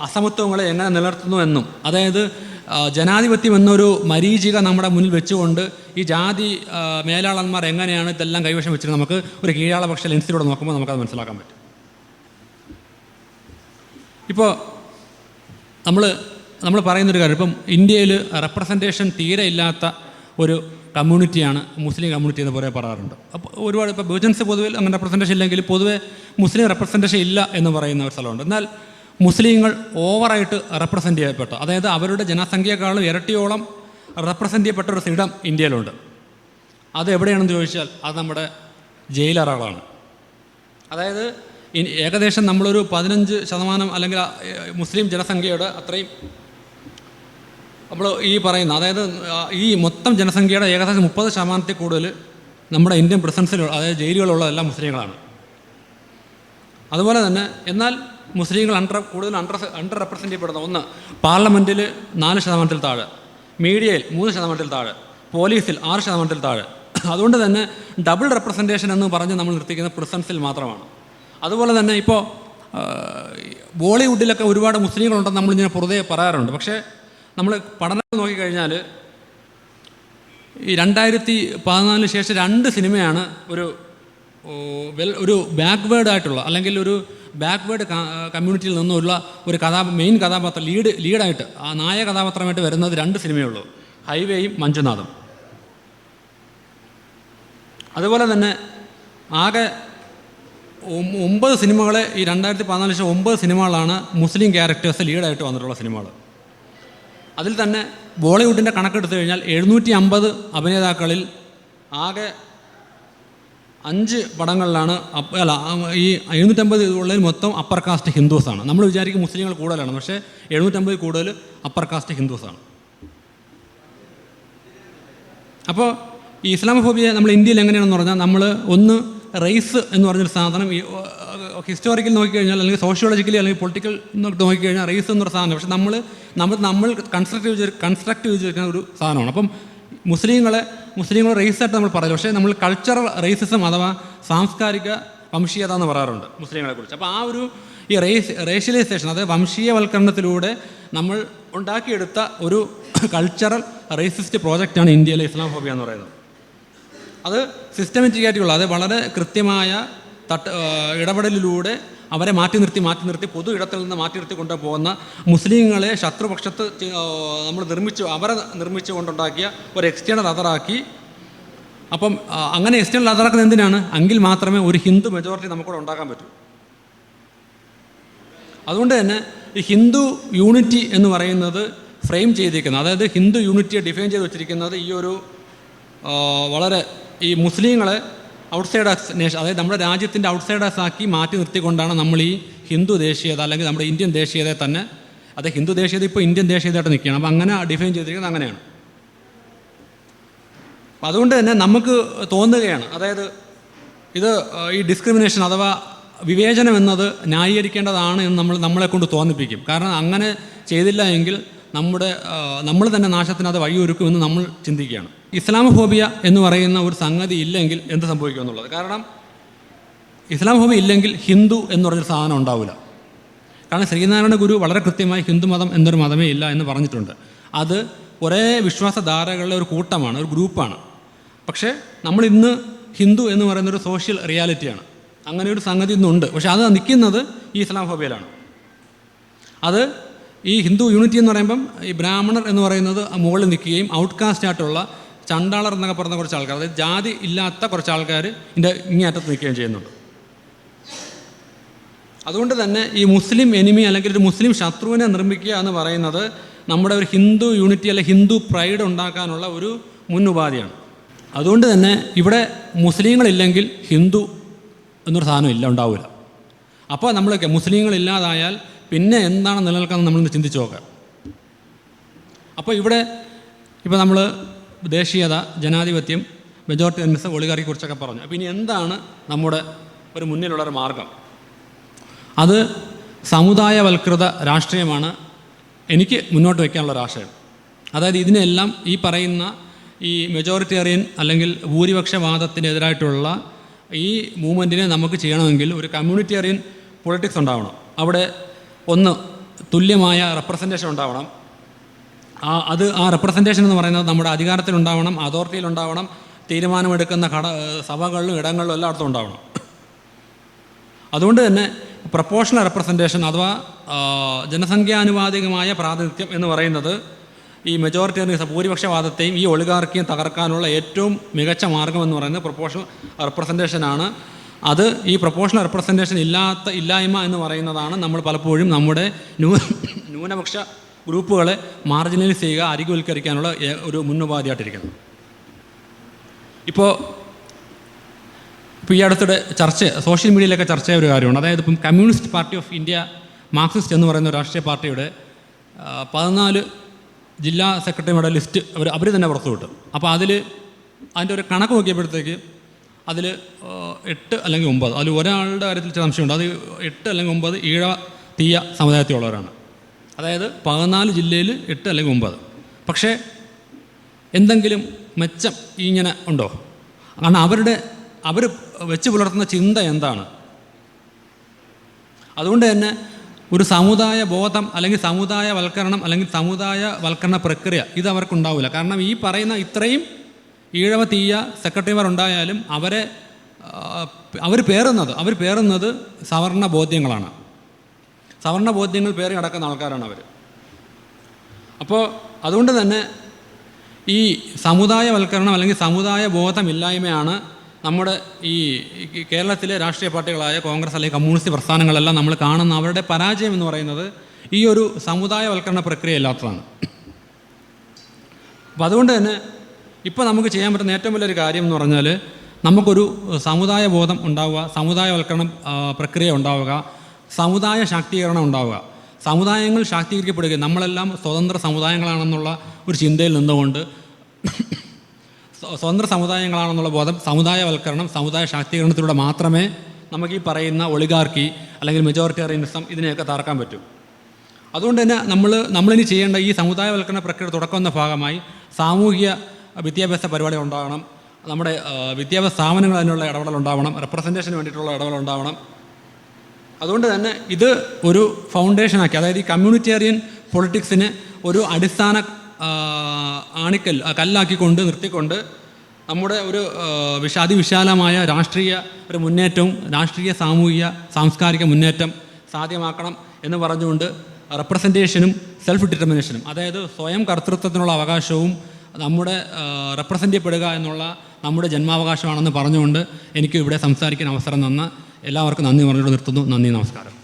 അസമത്വങ്ങളെ എങ്ങനെ നിലനിർത്തുന്നു എന്നും. അതായത് ജനാധിപത്യം എന്നൊരു മരീചിക നമ്മുടെ മുന്നിൽ വെച്ചുകൊണ്ട് ഈ ജാതി മേലാളന്മാർ എങ്ങനെയാണ് ഇതെല്ലാം കൈവശം വെച്ചിട്ട് നമുക്ക് ഒരു കീഴാളപക്ഷ ലെൻസിലൂടെ നോക്കുമ്പോൾ നമുക്കത് മനസ്സിലാക്കാൻ പറ്റും. ഇപ്പോൾ നമ്മൾ നമ്മൾ പറയുന്നൊരു കാര്യം ഇപ്പം ഇന്ത്യയിൽ റെപ്രസെന്റേഷൻ തീരെ ഇല്ലാത്ത ഒരു കമ്മ്യൂണിറ്റിയാണ് മുസ്ലിം കമ്മ്യൂണിറ്റി എന്ന് പറയാൻ പറയാറുണ്ട്. അപ്പോൾ ഒരുപാട് ഇപ്പോൾ ബഹുജൻസ് പൊതുവെ അങ്ങനെ റെപ്രസെന്റേഷൻ ഇല്ലെങ്കിൽ പൊതുവെ മുസ്ലിം റെപ്രസെന്റേഷൻ ഇല്ല എന്ന് പറയുന്ന ഒരു സ്ഥലമുണ്ട്. എന്നാൽ മുസ്ലിങ്ങൾ ഓവറായിട്ട് റെപ്രസെന്റ് ചെയ്യപ്പെട്ടു. അതായത് അവരുടെ ജനസംഖ്യയെക്കാളും ഇരട്ടിയോളം റെപ്രസെന്റ് ചെയ്യപ്പെട്ട ഒരു ഇടം ഇന്ത്യയിലുണ്ട്. അത് എവിടെയാണെന്ന് ചോദിച്ചാൽ അത് നമ്മുടെ ജയിലറകളാണ് അതായത് ഏകദേശം നമ്മളൊരു പതിനഞ്ച് ശതമാനം അല്ലെങ്കിൽ മുസ്ലിം ജനസംഖ്യയുടെ അത്രയും നമ്മൾ ഈ പറയുന്ന അതായത് ഈ മൊത്തം ജനസംഖ്യയുടെ ഏകദേശം മുപ്പത് ശതമാനത്തിൽ കൂടുതൽ നമ്മുടെ ഇന്ത്യൻ പ്രസൻസിൽ അതായത് ജയിലുകളുള്ള എല്ലാ മുസ്ലിങ്ങളാണ്. അതുപോലെ തന്നെ എന്നാൽ മുസ്ലിങ്ങൾ അണ്ടർ കൂടുതൽ അണ്ടർ അണ്ടർ റെപ്രസെന്റ് ചെയ്യപ്പെടുന്ന ഒന്ന് പാർലമെന്റിൽ നാല് ശതമാനത്തിൽ താഴെ മീഡിയയിൽ മൂന്ന് ശതമാനത്തിൽ താഴെ പോലീസിൽ ആറ് ശതമാനത്തിൽ താഴെ. അതുകൊണ്ട് തന്നെ ഡബിൾ റെപ്രസെന്റേഷൻ എന്ന് പറഞ്ഞ് നമ്മൾ നിർത്തിക്കുന്ന പ്രസൻസിൽ മാത്രമാണ്. അതുപോലെ തന്നെ ഇപ്പോൾ ബോളിവുഡിലൊക്കെ ഒരുപാട് മുസ്ലിങ്ങളുണ്ടെന്ന് നമ്മളിങ്ങനെ പുറതെ പറയാറുണ്ട്. പക്ഷേ നമ്മൾ പഠനങ്ങൾ നോക്കിക്കഴിഞ്ഞാൽ ഈ രണ്ടായിരത്തി പതിനാലിന് ശേഷം രണ്ട് സിനിമയാണ് ഒരു വെൽ ഒരു ബാക്ക്വേർഡ് ആയിട്ടുള്ള അല്ലെങ്കിൽ ഒരു ബാക്ക്വേർഡ് കമ്മ്യൂണിറ്റിയിൽ നിന്നുള്ള ഒരു കഥാ മെയിൻ കഥാപാത്രം ലീഡ് ലീഡായിട്ട് ആ നായ കഥാപാത്രമായിട്ട് വരുന്നത് രണ്ട് സിനിമയേ ഉള്ളൂ. ഹൈവേയും മഞ്ജുനാഥും. അതുപോലെ തന്നെ ആകെ ഒമ്പത് സിനിമകളെ ഈ രണ്ടായിരത്തി പതിനാല് ലക്ഷം ഒമ്പത് സിനിമകളാണ് മുസ്ലിം ക്യാരക്ടേഴ്സ് ലീഡായിട്ട് വന്നിട്ടുള്ള സിനിമകൾ അതിൽ തന്നെ ബോളിവുഡിന്റെ കണക്കെടുത്തു കഴിഞ്ഞാൽ എഴുന്നൂറ്റി അമ്പത് അഭിനേതാക്കളിൽ ആകെ അഞ്ച് പടങ്ങളിലാണ് അല്ല ഈ എഴുന്നൂറ്റമ്പത് ഉള്ളതിൽ മൊത്തം അപ്പർ കാസ്റ്റ് ഹിന്ദുസാണ് നമ്മൾ വിചാരിക്കും മുസ്ലിങ്ങൾ കൂടുതലാണ് പക്ഷേ എഴുന്നൂറ്റമ്പത് കൂടുതൽ അപ്പർ കാസ്റ്റ് ഹിന്ദുസാണ് അപ്പോൾ ഈ ഇസ്ലാമോഫോബിയ നമ്മൾ ഇന്ത്യയിൽ എങ്ങനെയാണെന്ന് പറഞ്ഞാൽ നമ്മൾ ഒന്ന് റേസ് എന്ന് പറഞ്ഞൊരു സാധനം ഈ ഹിസ്റ്റോറിക്കൽ നോക്കിക്കഴിഞ്ഞാൽ അല്ലെങ്കിൽ സോഷ്യോളജിക്കലി അല്ലെങ്കിൽ പൊളിറ്റിക്കൽ നോക്കിക്കഴിഞ്ഞാൽ റേസ് എന്നൊരു സാധനം. പക്ഷെ നമ്മൾ നമ്മൾ നമ്മൾ കൺസ്ട്രക്ട് ചെയ്ത് കൺസ്ട്രക്ട് ഒരു സാധനമാണ്. അപ്പം മുസ്ലിങ്ങളെ മുസ്ലിങ്ങൾ റേസായിട്ട് നമ്മൾ പറയില്ല. പക്ഷേ നമ്മൾ കൾച്ചറൽ റേസിസം അഥവാ സാംസ്കാരിക വംശീയത എന്ന് പറയാറുണ്ട് മുസ്ലിങ്ങളെ കുറിച്ച്. അപ്പോൾ ആ ഒരു ഈ റേസ് റേഷ്യലൈസേഷൻ അതായത് വംശീയവൽക്കരണത്തിലൂടെ നമ്മൾ ഉണ്ടാക്കിയെടുത്ത ഒരു കൾച്ചറൽ റേസിസ്റ്റ് പ്രോജക്റ്റാണ് ഇന്ത്യയിലെ ഇസ്ലാം ഫോബിയ എന്ന് പറയുന്നത്. അത് സിസ്റ്റമാറ്റിക് ആയിട്ടുള്ള അത് വളരെ കൃത്യമായ തട്ട് ഇടപെടലിലൂടെ അവരെ മാറ്റി നിർത്തി മാറ്റി നിർത്തി പൊതു ഇടത്തിൽ നിന്ന് മാറ്റി നിർത്തി കൊണ്ടുപോകുന്ന മുസ്ലിങ്ങളെ ശത്രുപക്ഷത്ത് നമ്മൾ നിർമ്മിച്ചു അവരെ നിർമ്മിച്ചു കൊണ്ടുണ്ടാക്കിയ ഒരു എക്സ്റ്റേണൽ അതറാക്കി അപ്പം അങ്ങനെ എക്സ്റ്റേണൽ അതറാക്കുന്നത് എന്തിനാണ്? എങ്കിൽ മാത്രമേ ഒരു ഹിന്ദു മെജോറിറ്റി നമുക്കിവിടെ ഉണ്ടാക്കാൻ പറ്റൂ. അതുകൊണ്ട് തന്നെ ഈ ഹിന്ദു യൂണിറ്റി എന്ന് പറയുന്നത് ഫ്രെയിം ചെയ്തിരിക്കുന്നത് അതായത് ഹിന്ദു യൂണിറ്റിയെ ഡിഫൈൻ ചെയ്ത് വെച്ചിരിക്കുന്നത് ഈ ഒരു വളരെ ഈ മുസ്ലിങ്ങളെ ഔട്ട്സൈഡേഴ്സ് നേഷൻ അതായത് നമ്മുടെ രാജ്യത്തിന്റെ ഔട്ട്സൈഡേഴ്സ് ആക്കി മാറ്റി നിർത്തിക്കൊണ്ടാണ് നമ്മൾ ഈ ഹിന്ദു ദേശീയത അല്ലെങ്കിൽ നമ്മുടെ ഇന്ത്യൻ ദേശീയതയെ തന്നെ അത് ഹിന്ദു ദേശീയത ഇപ്പോൾ ഇന്ത്യൻ ദേശീയതയായിട്ട് നിൽക്കുകയാണ്. അപ്പോൾ അങ്ങനെ ഡിഫൈൻ ചെയ്തിരിക്കുന്നത് അങ്ങനെയാണ്. അപ്പം അതുകൊണ്ട് തന്നെ നമുക്ക് തോന്നുകയാണ് അതായത് ഇത് ഈ ഡിസ്ക്രിമിനേഷൻ അഥവാ വിവേചനം എന്നത് ന്യായീകരിക്കേണ്ടതാണ് എന്ന് നമ്മൾ നമ്മളെ കൊണ്ട് തോന്നിപ്പിക്കും. കാരണം അങ്ങനെ ചെയ്തില്ല എങ്കിൽ നമ്മുടെ നമ്മൾ തന്നെ നാശത്തിന് അത് വഴിയൊരുക്കുമെന്ന് നമ്മൾ ചിന്തിക്കുകയാണ്. ഇസ്ലാമോഫോബിയ എന്ന് പറയുന്ന ഒരു സംഗതി ഇല്ലെങ്കിൽ എന്ത് സംഭവിക്കും എന്നുള്ളത്? കാരണം ഇസ്ലാമോഫോബിയ ഇല്ലെങ്കിൽ ഹിന്ദു എന്ന് പറഞ്ഞൊരു സാധനം ഉണ്ടാവില്ല കാരണം ശ്രീനാരായണ ഗുരു വളരെ കൃത്യമായി ഹിന്ദു മതം എന്നൊരു മതമേ ഇല്ല എന്ന് പറഞ്ഞിട്ടുണ്ട്. അത് ഒരേ വിശ്വാസധാരകളുടെ ഒരു കൂട്ടമാണ് ഒരു ഗ്രൂപ്പാണ്. പക്ഷേ നമ്മൾ ഇന്ന് ഹിന്ദു എന്ന് പറയുന്നൊരു സോഷ്യൽ റിയാലിറ്റിയാണ്. അങ്ങനെ ഒരു സംഗതി ഇന്നുണ്ട്. പക്ഷേ അത് നിൽക്കുന്നത് ഈ ഇസ്ലാമോഫോബിയയിലാണ്. അത് ഈ ഹിന്ദു യൂണിറ്റി എന്ന് പറയുമ്പം ഈ ബ്രാഹ്മണർ എന്ന് പറയുന്നത് മുകളിൽ നിൽക്കുകയും ഔട്ട്കാസ്റ്റ് ആയിട്ടുള്ള ചണ്ടാളർ എന്നൊക്കെ പറയുന്ന കുറച്ച് ആൾക്കാർ അതായത് ജാതി ഇല്ലാത്ത കുറച്ച് ആൾക്കാർ ഇതിന്റെ ഇങ്ങേറ്റത്ത് നിൽക്കുകയും ചെയ്യുന്നുണ്ട്. അതുകൊണ്ട് തന്നെ ഈ മുസ്ലിം എനിമി അല്ലെങ്കിൽ ഒരു മുസ്ലിം ശത്രുവിനെ നിർമ്മിക്കുക എന്ന് പറയുന്നത് നമ്മുടെ ഒരു ഹിന്ദു യൂണിറ്റി അല്ലെങ്കിൽ ഹിന്ദു പ്രൈഡ് ഉണ്ടാക്കാനുള്ള ഒരു മുന്നുപാധിയാണ്. അതുകൊണ്ട് തന്നെ ഇവിടെ മുസ്ലിങ്ങളില്ലെങ്കിൽ ഹിന്ദു എന്നൊരു സാധനം ഇല്ല ഉണ്ടാവില്ല. അപ്പോൾ നമ്മൾ മുസ്ലിങ്ങളില്ലാതായാൽ പിന്നെ എന്താണ് നിലനിൽക്കുന്നത് നമ്മൾ ചിന്തിച്ച് നോക്കാം. അപ്പോൾ ഇവിടെ ഇപ്പോൾ നമ്മൾ ദേശീയത ജനാധിപത്യം മെജോറിറ്റി ടെൻസ് ഒളികാറിയെക്കുറിച്ചൊക്കെ പറഞ്ഞു. അപ്പോൾ ഇനി എന്താണ് നമ്മുടെ ഒരു മുന്നിലുള്ളൊരു മാർഗം? അത് സമുദായവൽകൃത രാഷ്ട്രീയമാണ് എനിക്ക് മുന്നോട്ട് വയ്ക്കാനുള്ള ഒരു ആശയം. അതായത് ഇതിനെല്ലാം ഈ പറയുന്ന ഈ മെജോറിറ്റേറിയൻ അല്ലെങ്കിൽ ഭൂരിപക്ഷവാദത്തിനെതിരായിട്ടുള്ള ഈ മൂവ്മെന്റിനെ നമുക്ക് ചെയ്യണമെങ്കിൽ ഒരു കമ്മ്യൂണിറ്റേറിയൻ പൊളിറ്റിക്സ് ഉണ്ടാവണം. അവിടെ ഒന്ന് തുല്യമായ റെപ്രസെന്റേഷൻ ഉണ്ടാവണം. ആ അത് ആ റെപ്രസെന്റേഷൻ എന്ന് പറയുന്നത് നമ്മുടെ അധികാരത്തിലുണ്ടാവണം അതോറിറ്റിയിലുണ്ടാവണം തീരുമാനമെടുക്കുന്ന ഘട സഭകളിലും ഇടങ്ങളിലും എല്ലായിടത്തും ഉണ്ടാവണം. അതുകൊണ്ട് തന്നെ പ്രപ്പോഷണൽ റെപ്രസെന്റേഷൻ അഥവാ ജനസംഖ്യാനുപാതികമായ പ്രാതിനിധ്യം എന്ന് പറയുന്നത് ഈ മെജോറിറ്റേറിയൻ ഭൂരിപക്ഷവാദത്തെയും ഈ ഒളികാർക്കിയും തകർക്കാനുള്ള ഏറ്റവും മികച്ച മാർഗം എന്ന് പറയുന്നത് പ്രപ്പോഷണൽ റെപ്രസെന്റേഷനാണ് അത് ഈ പ്രപ്പോഷണൽ റെപ്രസെന്റേഷൻ ഇല്ലാത്ത ഇല്ലായ്മ എന്ന് പറയുന്നതാണ് നമ്മൾ പലപ്പോഴും നമ്മുടെ ന്യൂ ന്യൂനപക്ഷ ഗ്രൂപ്പുകളെ മാർജിനലൈസ് ചെയ്യുക അരികുവൽക്കരിക്കാനുള്ള ഒരു മുന്നുപാധിയായിട്ടിരിക്കുന്നത് ഇപ്പോൾ ഇപ്പോൾ ഈ അടുത്തിടെ ചർച്ച സോഷ്യൽ മീഡിയയിലൊക്കെ ചർച്ചയായ ഒരു കാര്യമാണ്. അതായത് ഇപ്പം communist party of India marxist എന്ന് പറയുന്ന രാഷ്ട്രീയ പാർട്ടിയുടെ പതിനാല് ജില്ലാ സെക്രട്ടറിമാരുടെ ലിസ്റ്റ് അവർ അവർ തന്നെ പുറത്തുവിട്ടു അപ്പോൾ അതിൽ അതിന്റെ ഒരു കണക്ക് നോക്കിയപ്പോഴത്തേക്ക് അതിൽ എട്ട് അല്ലെങ്കിൽ ഒമ്പത് അതിൽ ഒരാളുടെ കാര്യത്തിൽ സംശയമുണ്ട്. അത് എട്ട് അല്ലെങ്കിൽ ഒമ്പത് ഈഴ തീയ സമുദായത്തിലുള്ളവരാണ്. അതായത് പതിനാല് ജില്ലയിൽ എട്ട് അല്ലെങ്കിൽ ഒമ്പത്. പക്ഷേ എന്തെങ്കിലും മെച്ചം ഇങ്ങനെ ഉണ്ടോ? കാരണം അവരുടെ അവർ വെച്ച് പുലർത്തുന്ന ചിന്ത എന്താണ്? അതുകൊണ്ട് തന്നെ ഒരു സമുദായ ബോധം അല്ലെങ്കിൽ സമുദായവൽക്കരണം അല്ലെങ്കിൽ സമുദായ വൽക്കരണ പ്രക്രിയ ഇത് അവർക്കുണ്ടാവില്ല കാരണം ഈ പറയുന്ന ഇത്രയും ഈഴവ തീയ സെക്രട്ടറിമാർ ഉണ്ടായാലും അവരെ അവർ പേറുന്നത് അവർ പേറുന്നത് സവർണ ബോധ്യങ്ങളാണ്. സവർണ ബോധ്യങ്ങൾ പേറി നടക്കുന്ന ആൾക്കാരാണ് അവർ അപ്പോൾ അതുകൊണ്ട് തന്നെ ഈ സമുദായവൽക്കരണം അല്ലെങ്കിൽ സമുദായ ബോധമില്ലായ്മയാണ് നമ്മുടെ ഈ കേരളത്തിലെ രാഷ്ട്രീയ പാർട്ടികളായ കോൺഗ്രസ് അല്ലെങ്കിൽ കമ്മ്യൂണിസ്റ്റ് പ്രസ്ഥാനങ്ങളെല്ലാം നമ്മൾ കാണുന്ന അവരുടെ പരാജയം എന്ന് പറയുന്നത് ഈ ഒരു സമുദായവൽക്കരണ പ്രക്രിയ ഇല്ലാത്തതാണ് അപ്പം അതുകൊണ്ട് തന്നെ ഇപ്പോൾ നമുക്ക് ചെയ്യാൻ പറ്റുന്ന ഏറ്റവും വലിയൊരു കാര്യം എന്ന് പറഞ്ഞാൽ നമുക്കൊരു സമുദായ ബോധം ഉണ്ടാവുക സമുദായവൽക്കരണം പ്രക്രിയ ഉണ്ടാവുക സമുദായ ശാക്തീകരണം ഉണ്ടാവുക. സമുദായങ്ങൾ ശാക്തീകരിക്കപ്പെടുക. നമ്മളെല്ലാം സ്വതന്ത്ര സമുദായങ്ങളാണെന്നുള്ള ഒരു ചിന്തയിൽ നിന്നുകൊണ്ട് സ്വ- സ്വതന്ത്ര സമുദായങ്ങളാണെന്നുള്ള ബോധം സമുദായവൽക്കരണം സമുദായ ശാക്തീകരണത്തിലൂടെ മാത്രമേ നമുക്ക് ഈ പറയുന്ന ഒളിഗാർക്കി അല്ലെങ്കിൽ മെജോറിറ്റേറിയനിസം ഇതിനെയൊക്കെ തറക്കാൻ പറ്റൂ. അതുകൊണ്ട് തന്നെ നമ്മൾ നമ്മളിനി ചെയ്യേണ്ട ഈ സമുദായവൽക്കരണ പ്രക്രിയ തുടക്കം എന്ന ഭാഗമായി സാമൂഹിക വിദ്യാഭ്യാസ പരിപാടി ഉണ്ടാകണം. നമ്മുടെ വിദ്യാഭ്യാസ സ്ഥാപനങ്ങൾ അതിനുള്ള ഇടപെടൽ ഉണ്ടാവണം. റെപ്രസെന്റേഷന് വേണ്ടിയിട്ടുള്ള ഇടപെടൽ ഉണ്ടാവണം. അതുകൊണ്ട് തന്നെ ഇത് ഒരു ഫൗണ്ടേഷനാക്കി അതായത് ഈ കമ്മ്യൂണിറ്റേറിയൻ പൊളിറ്റിക്സിന് ഒരു അടിസ്ഥാന ആണിക്കൽ കല്ലാക്കിക്കൊണ്ട് നിർത്തിക്കൊണ്ട് നമ്മുടെ ഒരു വിശ അതിവിശാലമായ രാഷ്ട്രീയ ഒരു മുന്നേറ്റവും രാഷ്ട്രീയ സാമൂഹിക സാംസ്കാരിക മുന്നേറ്റം സാധ്യമാക്കണം എന്ന് പറഞ്ഞുകൊണ്ട് റെപ്രസെന്റേഷനും സെൽഫ് ഡിറ്റർമിനേഷനും അതായത് സ്വയം കർത്തൃത്വത്തിനുള്ള അവകാശവും നമ്മുടെ റെപ്രസെന്റ് ചെയ്യപ്പെടുക എന്നുള്ള നമ്മുടെ ജന്മാവകാശമാണെന്ന് പറഞ്ഞുകൊണ്ട് എനിക്ക് ഇവിടെ സംസാരിക്കാൻ അവസരം തന്ന എല്ലാവർക്കും നന്ദി പറഞ്ഞുകൊണ്ട് നിർത്തുന്നു. നന്ദി നമസ്കാരം.